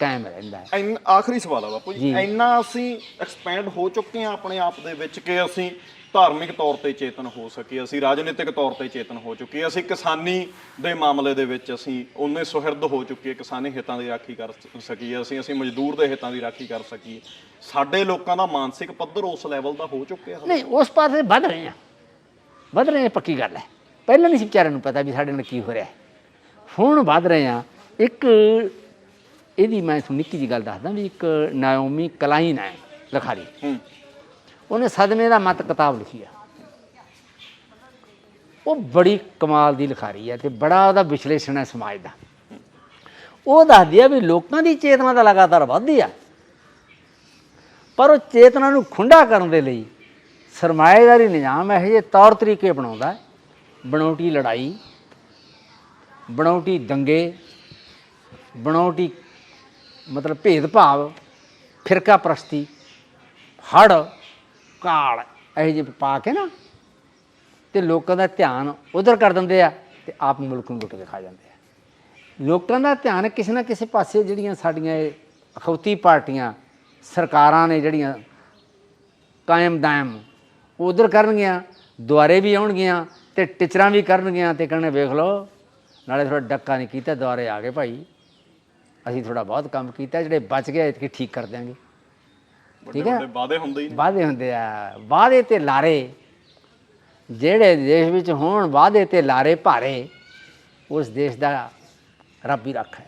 ਕਾਇਮ ਰਹਿੰਦਾ ਹੈ। ਇੰਨ- ਆਖਰੀ ਸਵਾਲ ਆ ਬਾਪੂ ਜੀ। ਜੀ। ਇੰਨਾ ਅਸੀਂ ਐਕਸਪੈਂਡ ਹੋ ਚੁੱਕੇ ਆ ਆਪਣੇ ਆਪ ਦੇ ਵਿੱਚ ਕਿ ਅਸੀਂ ਧਾਰਮਿਕ ਤੌਰ ਤੇ ਚੇਤਨ ਹੋ ਸਕੀਏ ਅਸੀਂ ਰਾਜਨੀਤਿਕ ਤੌਰ ਤੇ ਚੇਤਨ ਹੋ ਚੁੱਕੇ ਅਸੀਂ ਕਿਸਾਨੀ ਦੇ ਮਾਮਲੇ ਦੇ ਵਿੱਚ ਅਸੀਂ ਉਹਨੇ ਸੁਹਿਰਦ ਹੋ ਚੁੱਕੇ ਕਿਸਾਨੀ ਹਿੱਤਾਂ ਦੀ ਰਾਖੀ ਕਰ ਸ- ਸਕੀਏ ਅਸੀਂ ਅਸੀਂ ਮਜ਼ਦੂਰ ਦੇ ਹਿੱਤਾਂ ਦੀ ਰਾਖੀ ਕਰ ਸਕੀਏ। ਸਾਡੇ ਲੋਕਾਂ ਦਾ ਮਾਨਸਿਕ ਪੱਧਰ ਉਸ ਲੈਵਲ ਦਾ ਹੋ ਚੁੱਕਿਆ ਨਹੀਂ ਉਸ ਪਾਸੇ ਵੱਧ ਰਹੇ ਆ ਵੱਧ ਰਹੇ ਆ ਪੱਕੀ ਗੱਲ ਹੈ। ਪਹਿਲਾਂ ਨਹੀਂ ਸੀ ਵਿਚਾਰਿਆਂ ਨੂੰ ਪਤਾ ਵੀ ਸਾਡੇ ਨਾਲ ਕੀ ਹੋ ਰਿਹਾ ਹੈ। ਹੁਣ ਵੱਧ ਰਹੇ ਆ ਇੱਕ ਇਹਦੀ ਮੈਂ ਤੁਹਾਨੂੰ ਨਿੱਕੀ ਜੀ ਗੱਲ ਦੱਸਦਾ ਵੀ ਇੱਕ ਨਾਓਮੀ ਕਲਾਈਨ ਹੈ ਲਖਾਰੀ। ਉਹਨੇ ਸਦਮੇ ਦਾ ਮਤ ਕਿਤਾਬ ਲਿਖੀ ਆ। ਉਹ ਬੜੀ ਕਮਾਲ ਦੀ ਲਿਖਾਰੀ ਹੈ ਤੇ ਬੜਾ ਉਹਦਾ ਵਿਸ਼ਲੇਸ਼ਣ ਹੈ ਸਮਾਜ ਦਾ। ਉਹ ਦੱਸਦੀ ਆ ਵੀ ਲੋਕਾਂ ਦੀ ਚੇਤਨਾ ਤਾਂ ਲਗਾਤਾਰ ਵੱਧਦੀ ਆ। ਪਰ ਉਹ ਚੇਤਨਾ ਨੂੰ ਖੁੰਡਾ ਕਰਨ ਦੇ ਲਈ ਸਰਮਾਏਦਾਰੀ ਨਿਜ਼ਾਮ ਇਹੋ ਜਿਹੇ ਤੌਰ ਤਰੀਕੇ ਬਣਾਉਂਦਾ। ਬਣਾਉਟੀ ਲੜਾਈ ਬਣਾਉਟੀ ਦੰਗੇ ਬਣਾਉਟੀ ਮਤਲਬ ਭੇਦਭਾਵ, ਫਿਰਕਾ ਪ੍ਰਸਤੀ ਹੜ ਕਾਲ, ਇਹੋ ਜਿਹੇ ਪਾ ਕੇ ਨਾ ਤੇ ਲੋਕਾਂ ਦਾ ਧਿਆਨ ਉਧਰ ਕਰ ਦਿੰਦੇ ਆ ਤੇ ਆਪ ਮੁਲਕ ਨੂੰ ਲੁੱਟ ਕੇ ਖਾ ਜਾਂਦੇ ਆ। ਲੋਕਾਂ ਦਾ ਧਿਆਨ ਕਿਸੇ ਨਾ ਕਿਸੇ ਪਾਸੇ ਜਿਹੜੀਆਂ ਸਾਡੀਆਂ ਇਹ ਅਖੌਤੀ ਪਾਰਟੀਆਂ, ਸਰਕਾਰਾਂ ਨੇ ਜਿਹੜੀਆਂ ਕਾਇਮ ਦਾਇਮ ਉਧਰ ਕਰਨਗੀਆਂ, ਦੁਆਰੇ ਵੀ ਆਉਣਗੀਆਂ ਤੇ ਟਿਚਰਾਂ ਵੀ ਕਰਨਗੀਆਂ ਤੇ ਕਹਿੰਦੇ ਵੇਖ ਲਓ, ਨਾਲੇ ਥੋੜਾ ਡੱਕਾ ਨਹੀਂ ਕੀਤਾ, ਦੁਆਰੇ ਆ ਗਏ ਭਾਈ। ਅਸੀਂ ਥੋੜਾ ਬਹੁਤ ਕੰਮ ਕੀਤਾ ਜਿਹੜੇ ਬਚ ਗਏ ਇਤਕੀ ਠੀਕ ਕਰ ਦਿਆਂਗੇ। ਠੀਕ ਹੈ। ਵਾਅਦੇ ਹੁੰਦੇ ਹੀ ਨੇ ਵਾਅਦੇ ਹੁੰਦੇ ਆ। ਵਾਅਦੇ ਤੇ ਲਾਰੇ ਜਿਹੜੇ ਦੇਸ਼ ਵਿੱਚ ਹੋਣ ਵਾਅਦੇ ਤੇ ਲਾਰੇ ਭਾਰੇ ਉਸ ਦੇਸ਼ ਦਾ ਰੱਬ ਹੀ ਰੱਖਾ